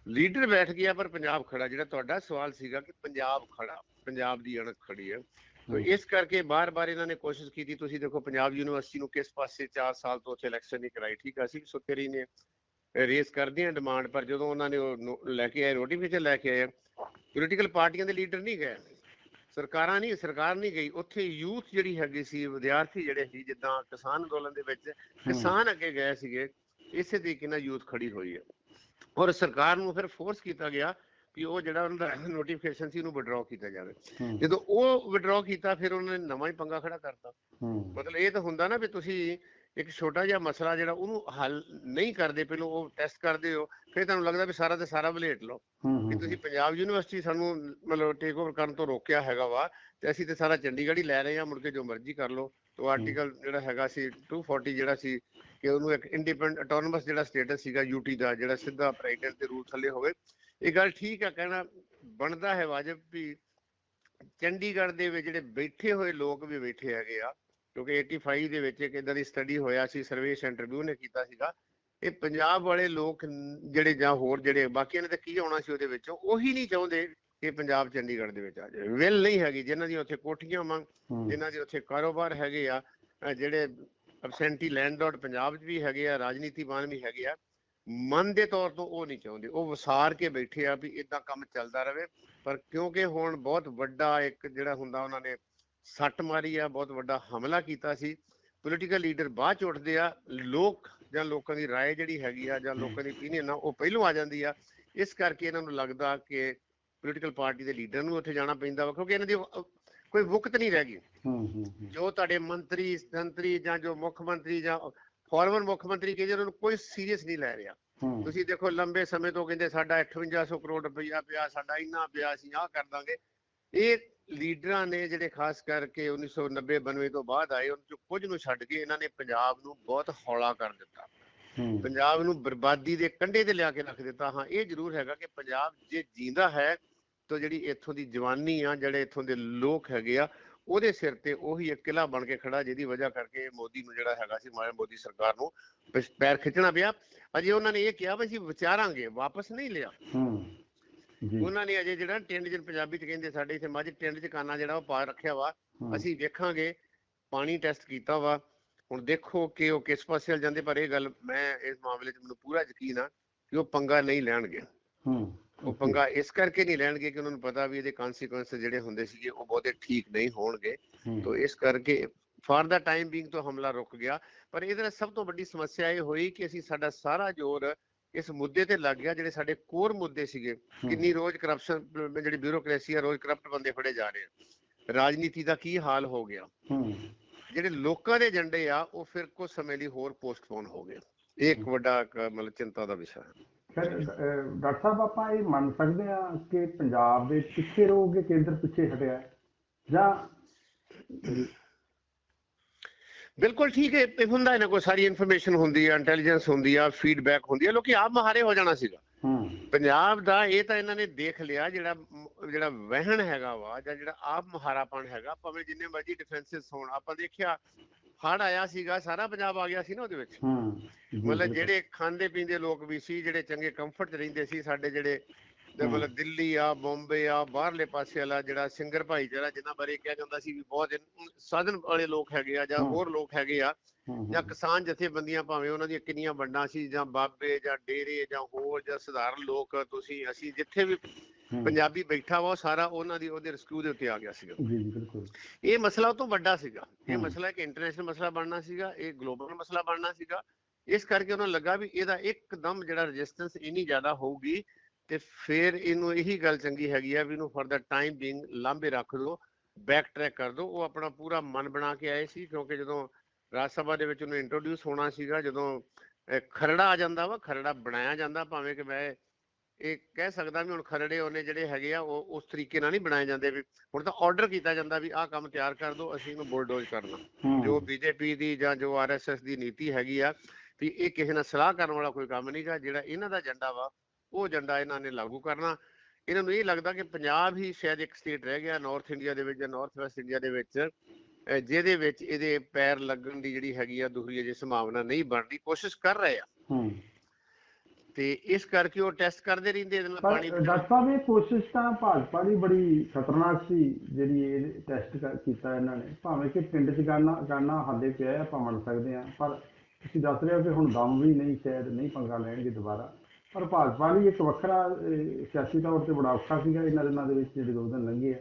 ਲੀਡਰ ਬੈਠ ਗਿਆ ਪਰ ਪੰਜਾਬ ਖੜਾ। ਜਿਹੜਾ ਤੁਹਾਡਾ ਸਵਾਲ ਸੀਗਾ ਕਿ ਪੰਜਾਬ ਖੜਾ ਪੰਜਾਬ ਦੀ ਅਣਖ ਖੜੀ ਹੈ। ਤੋ। ਇਸ ਕਰਕੇ ਬਾਰ-ਬਾਰ ਇਹਨਾਂ ਨੇ ਕੋਸ਼ਿਸ਼ ਕੀਤੀ ਤੁਸੀਂ ਦੇਖੋ ਪੰਜਾਬ ਯੂਨੀਵਰਸਿਟੀ ਨੂੰ ਕਿਸ ਪਾਸੇ 4 ਸਾਲ ਤੋਂ ਉੱਥੇ ਇਲੈਕਸ਼ਨ ਨਹੀਂ ਕਰਾਈ। ਠੀਕ ਆ ਅਸੀਂ ਸੁਤੇਰੀ ਨੇ ਰੇਸ ਕਰਦੇ ਆ ਡਿਮਾਂਡ ਪਰ ਜਦੋਂ ਉਹਨਾਂ ਨੇ ਉਹ ਨੋ- ਲੈ ਕੇ ਆਏ ਨੋਟੀਫਿਕੇਸ਼ਨ ਲੈ ਕੇ ਆਏ ਪੋਲੀਟੀਕਲ ਪਾਰਟੀਆਂ ਦੇ ਲੀਡਰ ਨਹੀਂ ਗਏ। ਸਰਕਾਰਾਂ ਨਹੀਂ ਸਰਕਾਰ ਨਹੀਂ ਗਈ। ਉੱਥੇ ਯੂਥ ਜਿਹੜੀ ਹੈਗੀ ਸੀ ਵਿਦਿਆਰਥੀ ਜਿਹੜੇ ਸੀ ਜਿੱਦਾਂ ਕਿਸਾਨ ਅੰਦੋਲਨ ਦੇ ਵਿੱਚ ਕਿਸਾਨ ਅੱਗੇ ਗਏ ਸੀਗੇ ਇਸੇ ਤਰੀਕੇ ਨਾਲ ਯੂਥ ਖੜੀ ਹੋਈ ਹੈ। ਔਰ ਸਰਕਾਰ ਨੂੰ ਫਿਰ ਫੋਰਸ ਕੀਤਾ ਗਿਆ ਕਿ ਉਹ ਜਿਹੜਾ ਉਹਨਾਂ ਦਾ ਨੋਟੀਫਿਕੇਸ਼ਨ ਸੀ ਉਹਨੂੰ ਵਿਡਰਾਅ ਕੀਤਾ ਜਾਵੇ। ਜਦੋਂ ਉਹ ਵਿਡਰਾਅ ਕੀਤਾ ਫਿਰ ਉਹਨਾਂ ਨੇ ਨਵਾਂ ਹੀ ਪੰਗਾ ਖੜਾ ਕਰਤਾ। ਮਤਲਬ ਇਹ ਤਾਂ ਹੁੰਦਾ ਨਾ ਵੀ ਤੁਸੀਂ ਇੱਕ ਛੋਟਾ ਜਿਹਾ ਮਸਲਾ ਜਿਹੜਾ ਉਹਨੂੰ ਹੱਲ ਨਹੀਂ ਕਰਦੇ ਪਹਿਲਾਂ ਉਹ ਟੈਸਟ ਕਰਦੇ ਹੋ ਫਿਰ ਤੁਹਾਨੂੰ ਲੱਗਦਾ ਵੀ ਸਾਰਾ ਤੇ ਸਾਰਾ ਵਲੇਟ ਲਓ। ਕਿ ਤੁਸੀਂ ਪੰਜਾਬ ਯੂਨੀਵਰਸਿਟੀ ਸਾਨੂੰ ਮਤਲਬ ਟੇਕ ਓਵਰ ਕਰਨ ਤੋਂ ਰੋਕਿਆ ਹੈਗਾ ਵਾ ਤੇ ਅਸੀਂ ਤੇ ਸਾਰਾ ਚੰਡੀਗੜ੍ਹ ਹੀ ਲੈ ਰਹੇ ਹਾਂ ਮੁੜ ਕੇ ਜੋ ਮਰਜ਼ੀ ਕਰ ਲਓ। ਤੋਂ ਆਰਟੀਕਲ ਜਿਹੜਾ ਹੈਗਾ ਸੀ 240 ਜਿਹੜਾ ਸੀ ਕਿ ਉਹਨੂੰ ਇੱਕ ਇੰਡੀਪੈਂਡੈਂਟ ਆਟੋਨਮਸ ਜਿਹੜਾ ਸਟੇਟਸ ਸੀਗਾ ਯੂਟੀ ਦਾ, ਜਿਹੜਾ ਸਿੱਧਾ ਪ੍ਰੈਜ਼ੀਡੈਂਟ ਦੇ ਰੂਲ ਥੱਲੇ ਹੋਵੇ। ਇਹ ਗੱਲ ਠੀਕ ਆ, ਕਹਿਣਾ ਬਣਦਾ ਹੈ ਵਾਜਬ ਵੀ ਚੰਡੀਗੜ੍ਹ ਦੇ ਵਿੱਚ ਜਿਹੜੇ ਬੈਠੇ ਹੋਏ ਲੋਕ ਵੀ ਬੈਠੇ ਹੈਗੇ ਆ, ਕਿਉਂਕਿ 85 ਦੇ ਵਿੱਚ ਇੱਕ ਇਦਾਂ ਦੀ ਸਟੱਡੀ ਹੋਇਆ ਸੀ ਸਰਵੇ ਇੰਟਰਵਿਊ ਨੇ ਕੀਤਾ ਸੀਗਾ। ਇਹ ਪੰਜਾਬ ਵਾਲੇ ਲੋਕ ਜਿਹੜੇ ਜਾਂ ਹੋਰ ਜਿਹੜੇ, ਬਾਕੀਆਂ ਨੇ ਤਾਂ ਕੀ ਆਉਣਾ ਸੀ ਉਹਦੇ ਵਿੱਚੋਂ, ਉਹੀ ਨਹੀਂ ਚਾਹੁੰਦੇ ਕਿ ਪੰਜਾਬ ਚੰਡੀਗੜ੍ਹ ਦੇ ਵਿੱਚ ਆ ਜਾਵੇ ਵਿਲ ਨਹੀਂ ਹੈਗੀ ਜਿਨ੍ਹਾਂ ਦੀ ਉੱਥੇ ਕੋਠੀਆਂ ਵਾਂ ਹੂੰ ਜਿਨ੍ਹਾਂ ਦੇ ਉੱਥੇ ਕਾਰੋਬਾਰ ਹੈਗੇ ਆ ਅਹ ਜਿਹੜੇ ਅਬਸੈਂਟੀ ਲੈਂਡਲੋਰਡ ਪੰਜਾਬ 'ਚ ਵੀ ਹੈਗੇ ਆ ਰਾਜਨੀਤੀਵਾਨ ਵੀ ਹੈਗੇ ਆ ਮਨ ਦੇ ਤੌਰ ਤੋਂ ਉਹ ਨਹੀਂ ਚਾਹੁੰਦੇ ਉਹ ਵਸਾਰ ਕੇ ਬੈਠੇ ਆ ਵੀ ਇਦਾਂ ਕੰਮ ਚੱਲਦਾ ਰਵੇ ਪਰ ਕਿਉਂਕਿ ਹੁਣ ਬਹੁਤ ਵੱਡਾ ਇੱਕ ਜਿਹੜਾ ਹੁੰਦਾ ਉਹਨਾਂ ਨੇ ਸੱਟ ਮਾਰੀ ਆ ਬਹੁਤ ਵੱਡਾ ਹਮਲਾ ਕੀਤਾ ਸੀ ਪੋਲੀਟੀਕਲ ਲੀਡਰ ਬਾਅਦ ਚ ਉੱਠਦੇ ਆ ਲੋਕ ਜਾਂ ਲੋਕਾਂ ਦੀ رائے ਜਿਹੜੀ ਹੈਗੀ ਆ ਜਾਂ ਲੋਕਾਂ ਦੀ opinion ਆ ਉਹ ਪਹਿਲੋਂ ਆ ਜਾਂਦੀ ਆ ਇਸ ਕਰਕੇ ਇਹਨਾਂ ਨੂੰ ਲੱਗਦਾ ਕਿ ਪੋਲੀਟੀਕਲ ਪਾਰਟੀ ਦੇ ਲੀਡਰ ਨੂੰ ਉੱਥੇ ਜਾਣਾ ਪੈਂਦਾ ਵਾ ਕਿਉਂਕਿ ਇਹਨਾਂ ਦੀ ਕੋਈ ਵੁਕਤ ਨਹੀਂ ਰਹਿ ਗਈ। ਹੂੰ ਹੂੰ ਹੂੰ। ਜੋ ਤੁਹਾਡੇ ਮੰਤਰੀ ਸੰਤਰੀ ਜਾਂ ਜੋ ਮੁੱਖ ਮੰਤਰੀ ਜਾਂ ਫਾਰਮਰ ਮੁੱਖ ਮੰਤਰੀ ਕਹਿੰਦੇ ਉਹਨਾਂ ਨੂੰ ਕੋਈ ਸੀਰੀਅਸ ਨਹੀਂ ਲੈ ਰਿਹਾ। ਤੁਸੀਂ ਦੇਖੋ ਲੰਬੇ ਸਮੇਂ ਤੋਂ ਕਹਿੰਦੇ ਸਾਡਾ 5800 ਕਰੋੜ ਰੁਪਈਆ ਪਿਆ ਸਾਡਾ ਇੰਨਾ ਪਿਆ ਅਸੀਂ ਆਹ ਕਰ ਦਾਂਗੇ। ਇਹ ਲੀਡਰਾਂ ਨੇ ਜਿਹੜੇ ਖਾਸ ਕਰਕੇ 1990 92 ਤੋਂ ਬਾਅਦ ਆਏ ਉਹਨਾਂ ਚੋਂ ਕੁਝ ਨੂੰ ਛੱਡ ਕੇ ਇਹਨਾਂ ਨੇ ਪੰਜਾਬ ਨੂੰ ਬਹੁਤ ਹੌਲਾ ਕਰ ਦਿੱਤਾ। ਪੰਜਾਬ ਨੂੰ ਬਰਬਾਦੀ ਦੇ ਕੰਢੇ ਤੇ ਲਿਆ ਕੇ ਰੱਖ ਦਿੱਤਾ। ਹਾਂ ਇਹ ਜ਼ਰੂਰ ਹੈਗਾ ਕਿ ਪੰਜਾਬ ਜੇ ਜਿੰਦਾ ਹੈ ਤਾਂ ਜਿਹੜੀ ਇੱਥੋਂ ਦੀ ਜਵਾਨੀ ਆ ਜਿਹੜੇ ਇੱਥੋਂ ਦੇ ਲੋਕ ਹੈਗੇ ਆ ਉਹਦੇ ਸਿਰ ਤੇ ਉਹੀ ਇੱਕ ਕਿਲਾ ਬਣ ਕੇ ਖੜਾ ਜਿਹਦੀ ਵਜ੍ਹਾ ਕਰਕੇ ਮੋਦੀ ਨੂੰ ਜਿਹੜਾ ਹੈਗਾ ਸੀ ਮਾਇਆ ਮੋਦੀ ਸਰਕਾਰ ਨੂੰ ਪੈਰ ਖਿੱਚਣਾ ਪਿਆ। ਅਜੇ ਉਹਨਾਂ ਨੇ ਇਹ ਕਿਹਾ ਵੀ ਅਸੀਂ ਵਿਚਾਰਾਂਗੇ ਵਾਪਸ ਨਹੀਂ ਲਿਆ। ਹੂੰ ਜੀ। ਉਹਨਾਂ ਨੇ ਅਜੇ ਜਿਹੜਾ ਟਿੰਡ ਜਿਹਨ ਪੰਜਾਬੀ ਚ ਕਹਿੰਦੇ ਸਾਡੇ ਇੱਥੇ ਮੱਝ ਟਿੰਡ ਚ ਕਾਨਾ ਜਿਹੜਾ ਉਹ ਪਾ ਰੱਖਿਆ ਵਾ ਹੂੰ, ਅਸੀਂ ਵੇਖਾਂਗੇ ਪਾਣੀ ਟੈਸਟ ਕੀਤਾ ਵਾ। ਹੁਣ ਦੇਖੋ ਕਿ ਉਹ ਕਿਸ ਪਾਸੇ ਵੱਲ ਜਾਂਦੇ ਪਰ ਇਹ ਗੱਲ ਮੈਂ ਇਸ ਮਾਮਲੇ 'ਚ ਮੈਨੂੰ ਪੂਰਾ ਯਕੀਨ ਆ ਕਿ ਉਹ ਪੰਗਾ ਨਹੀਂ ਲੈਣਗੇ। ਹੂੰ। ਉਹ ਪੰਗਾ ਇਸ ਕਰਕੇ ਨਹੀਂ ਲੈਣਗੇ ਕਿ ਉਹਨਾਂ ਨੂੰ ਪਤਾ ਵੀ ਇਹਦੇ ਕਨਸੀਕੁਐਂਸ ਜਿਹੜੇ ਹੁੰਦੇ ਸੀਗੇ ਉਹ ਬਹੁਤੇ ਠੀਕ ਨਹੀਂ ਹੋਣਗੇ। ਤੋਂ ਇਸ ਕਰਕੇ ਫਾਰ ਦਾ ਟਾਈਮ ਬੀਇੰਗ ਤੋਂ ਹਮਲਾ ਰੁਕ ਗਿਆ। ਪਰ ਇਹਦੇ ਨਾਲ ਸਭ ਤੋਂ ਵੱਡੀ ਸਮੱਸਿਆ ਇਹ ਹੋਈ ਕਿ ਅਸੀਂ ਸਾਡਾ ਸਾਰਾ ਜ਼ੋਰ ਇਸ ਮੁੱਦੇ ਤੇ ਲੱਗ ਗਿਆ ਜਿਹੜੇ ਸਾਡੇ ਕੋਰ ਮੁੱਦੇ ਸੀਗੇ। ਕਿੰਨੀ ਰੋਜ਼ ਕਰਪਸ਼ਨ ਜਿਹੜੀ ਬਿਊਰੋਕ੍ਰੇਸੀ ਆ ਰੋਜ਼ ਕਰਪਟ ਬੰਦੇ ਫੜੇ ਜਾ ਰਹੇ ਆ। ਰਾਜਨੀਤੀ ਦਾ ਕੀ ਹਾਲ ਹੋ ਗਿਆ? ਜਿਹੜੇ ਲੋਕਾਂ ਦੇ ਏਜੰਡੇ ਆ ਉਹ ਫਿਰ ਕੁਝ ਸਮੇਂ ਲਈ ਹੋਰ ਪੋਸਟਪੋਨ ਹੋ ਗਏ। ਇਹ ਇੱਕ ਵੱਡਾ ਮਤਲਬ ਚਿੰਤਾ ਦਾ ਵਿਸ਼ਾ ਹੈ। ਅਹ, ਡਾਕਟਰ ਸਾਹਿਬ ਆਪਾਂ ਇਹ ਮੰਨ ਸਕਦੇ ਹਾਂ ਕਿ ਪੰਜਾਬ ਦੇ ਪਿੱਛੇ ਰਹੋਗੇ ਕੇਂਦਰ ਪਿੱਛੇ ਹਟਿਆ? ਜਾਂ ਬਿਲਕੁਲ ਠੀਕ ਹੈ ਇਹ ਹੁੰਦਾ ਇਹਨਾਂ ਕੋਲ ਸਾਰੀ ਇਨਫੋਰਮੇਸ਼ਨ ਹੁੰਦੀ ਆ ਇੰਟੈਲੀਜੈਂਸ ਹੁੰਦੀ ਆ ਫੀਡਬੈਕ ਹੁੰਦੀ ਆ ਲੋਕੀ ਆਪ ਮਹਾਰੇ ਹੋ ਜਾਣਾ ਸੀਗਾ ਪੰਜਾਬ ਦਾ ਇਹ ਤਾਂ ਇਹਨਾਂ ਨੇ ਦੇਖ ਲਿਆ ਜਿਹੜਾ ਜਿਹੜਾ ਵਹਿਣ ਹੈਗਾ ਵਾ ਜਾਂ ਜਿਹੜਾ ਆਪ ਮਹਾਰਾਪਣ ਹੈਗਾ ਭਾਵੇਂ ਜਿੰਨੇ ਮਰਜ਼ੀ ਡਿਫੈਂਸਿਸ ਹੋਣ ਆਪਾਂ ਦੇਖਿਆ ਹੜ ਆਇਆ ਸੀਗਾ ਸਾਰਾ ਪੰਜਾਬ ਆ ਗਿਆ ਸੀ ਨਾ ਉਹਦੇ ਵਿੱਚ ਮਤਲਬ। ਜਿਹੜੇ ਖਾਂਦੇ ਪੀਂਦੇ ਲੋਕ ਵੀ ਸੀ ਜਿਹੜੇ ਚੰਗੇ ਕੰਫਰਟ 'ਚ ਰਹਿੰਦੇ ਸੀ ਸਾਡੇ ਜਿਹੜੇ ਮਤਲਬ ਦਿੱਲੀ ਆ ਬੰਬੇ ਆ ਬਾਹਰਲੇ ਪਾਸੇ ਵਾਲਾ ਜਿਹੜਾ ਸਿੰਗਰ ਭਾਈਚਾਰਾ ਜਿਨ੍ਹਾਂ ਬਾਰੇ ਕਿਹਾ ਜਾਂਦਾ ਸੀ ਵੀ ਬਹੁਤ ਸਾਧਨ ਵਾਲੇ ਲੋਕ ਹੈਗੇ ਆ ਜਾਂ। ਹੋਰ ਲੋਕ ਹੈਗੇ ਆ ਜਾਂ ਕਿਸਾਨ ਜਥੇਬੰਦੀਆਂ ਭਾਵੇਂ ਉਹਨਾਂ ਦੀਆਂ ਕਿੰਨੀਆਂ ਵੰਡਾਂ ਸੀ ਜਾਂ ਬਾਬੇ ਜਾਂ ਡੇਰੇ ਜਾਂ ਹੋਰ ਜਾਂ ਸਧਾਰਨ ਲੋਕ ਤੁਸੀਂ ਅਸੀਂ ਜਿੱਥੇ ਵੀ ਪੰਜਾਬੀ ਬੈਠਾ ਵਾ ਸਾਰਾ ਉਹਨਾਂ ਦੀ ਉਹਦੇ ਰਿਸਕਿਊ ਦੇ ਉੱਤੇ ਆ ਗਿਆ ਸੀਗਾ। ਜੀ ਬਿਲਕੁਲ। ਇਹ ਮਸਲਾ ਉਹ ਤੋਂ ਵੱਡਾ ਸੀਗਾ। ਇਹ। ਮਸਲਾ ਇੱਕ ਇੰਟਰਨੈਸ਼ਨਲ ਮਸਲਾ ਬਣਨਾ ਸੀਗਾ ਇਹ ਗਲੋਬਲ ਮਸਲਾ ਬਣਨਾ ਸੀਗਾ। ਇਸ ਕਰਕੇ ਉਹਨਾਂ ਲੱਗਾ ਵੀ ਇਹਦਾ ਇੱਕਦਮ ਜਿਹੜਾ ਰੈਜ਼ਿਸਟੈਂਸ ਇੰਨੀ ਜ਼ਿਆਦਾ ਹੋਊਗੀ ਤੇ ਫਿਰ ਇਹਨੂੰ ਇਹੀ ਗੱਲ ਚੰਗੀ ਹੈਗੀ ਆ ਵੀ ਇਹਨੂੰ ਫॉर ਦਾ ਟਾਈਮ ਬੀਇੰਗ ਲਾਂਬੇ ਰੱਖ ਦਿਓ ਬੈਕ ਟਰੈਕ ਕਰ ਦਿਓ ਉਹ ਆਪਣਾ ਪੂਰਾ ਮਨ ਬਣਾ ਕੇ ਆਏ ਸੀ ਕਿਉਂਕਿ ਜਦੋਂ ਰਾਜ ਸਭਾ ਦੇ ਵਿੱਚ ਉਹਨੂੰ ਇੰਟਰੋਡਿਊਸ ਹੋਣਾ ਸੀਗਾ ਜਦੋਂ ਖਰੜਾ ਆ ਜਾਂਦਾ ਵਾ ਖਰੜਾ ਬਣਾਇਆ ਜਾਂਦਾ ਭਾਵੇਂ ਕਿ ਮੈਂ ਇਹ ਕਹਿ ਸਕਦਾ ਵੀ ਹੁਣ ਖਰੜੇ ਉਹਨੇ ਜਿਹੜੇ ਹੈਗੇ ਆ ਉਹ ਉਸ ਤਰੀਕੇ ਨਾਲ ਨਹੀਂ ਬਣਾਏ ਜਾਂਦੇ ਵੀ ਹੁਣ ਤਾਂ ਆਰਡਰ ਕੀਤਾ ਜਾਂਦਾ ਵੀ ਆਹ ਕੰਮ ਤਿਆਰ ਕਰ ਦਿਓ ਅਸੀਂ ਇਹਨੂੰ ਬੁਲਡੋਜ਼ ਕਰਨਾ। ਜੋ ਬੀਜੇਪੀ ਦੀ ਜਾਂ ਜੋ ਆਰਐਸਐਸ ਦੀ ਨੀਤੀ ਹੈਗੀ ਆ ਵੀ ਇਹ ਕਿਸੇ ਨਾਲ ਸਲਾਹ ਕਰਨ ਵਾਲਾ ਕੋਈ ਕੰਮ ਨਹੀਂਗਾ ਜਿਹੜਾ ਇਹਨਾਂ ਦਾ ਏਜੰਡਾ ਵਾ ਉਹ ਏਜੰਡਾ ਇਹਨਾਂ ਨੇ ਲਾਗੂ ਕਰਨਾ। ਇਹਨਾਂ ਨੂੰ ਇਹ ਲੱਗਦਾ ਕਿ ਪੰਜਾਬ ਹੀ ਸ਼ਾਇਦ ਇੱਕ ਸਟੇਟ ਰਹਿ ਗਿਆ ਨਾਰਥ ਇੰਡੀਆ ਦੇ ਵਿੱਚ ਜਾਂ ਨਾਰਥ ਵੈਸਟ ਇੰਡੀਆ ਦੇ ਵਿੱਚ ਜਿਹਦੇ ਵਿੱਚ ਇਹਦੇ ਪੈਰ ਲੱਗਣ ਦੀ ਜਿਹੜੀ ਹੈਗੀ ਆ ਦੂਸਰੀ ਜੇ ਸੰਭਾਵਨਾ ਨਹੀਂ ਬਣਦੀ ਕੋਸ਼ਿਸ਼ ਕਰ ਰਹੇ ਆ। ਤੇ ਇਸ ਕਰਕੇ ਉਹ ਟੈਸਟ ਕਰਦੇ ਰਹਿੰਦੇ ਇਹਦੇ ਨਾਲ ਪਾਣੀ ਸਾਹਿਬ ਇਹ ਕੋਸ਼ਿਸ਼ ਤਾਂ ਭਾਜਪਾ ਦੀ ਬੜੀ ਖਤਰਨਾਕ ਸੀ ਜਿਹੜੀ ਇਹ ਟੈਸਟ ਕੀਤਾ ਇਹਨਾਂ ਨੇ। ਭਾਵੇਂ ਕਿ ਪਿੰਡ 'ਚ ਗਾਣਾ ਗਾਣਾ ਹਾਲੇ ਪਿਆ ਆਪਾਂ ਮੰਨ ਸਕਦੇ ਹਾਂ ਪਰ ਤੁਸੀਂ ਦੱਸ ਰਹੇ ਹੋ ਕਿ ਹੁਣ ਦਮ ਵੀ ਨਹੀਂ ਸ਼ਾਇਦ ਨਹੀਂ ਪੰਗਾ ਲੈਣਗੇ ਦੁਬਾਰਾ। ਪਰ ਭਾਜਪਾ ਲਈ ਇੱਕ ਵੱਖਰਾ ਅਹ, ਸਿਆਸੀ ਤੌਰ ਤੇ ਬੜਾ ਔਖਾ ਸੀਗਾ ਇਹਨਾਂ ਦਿਨਾਂ ਦੇ ਵਿੱਚ ਜਿਹੜੇ ਦੋ ਦਿਨ ਲੰਘੇ ਆ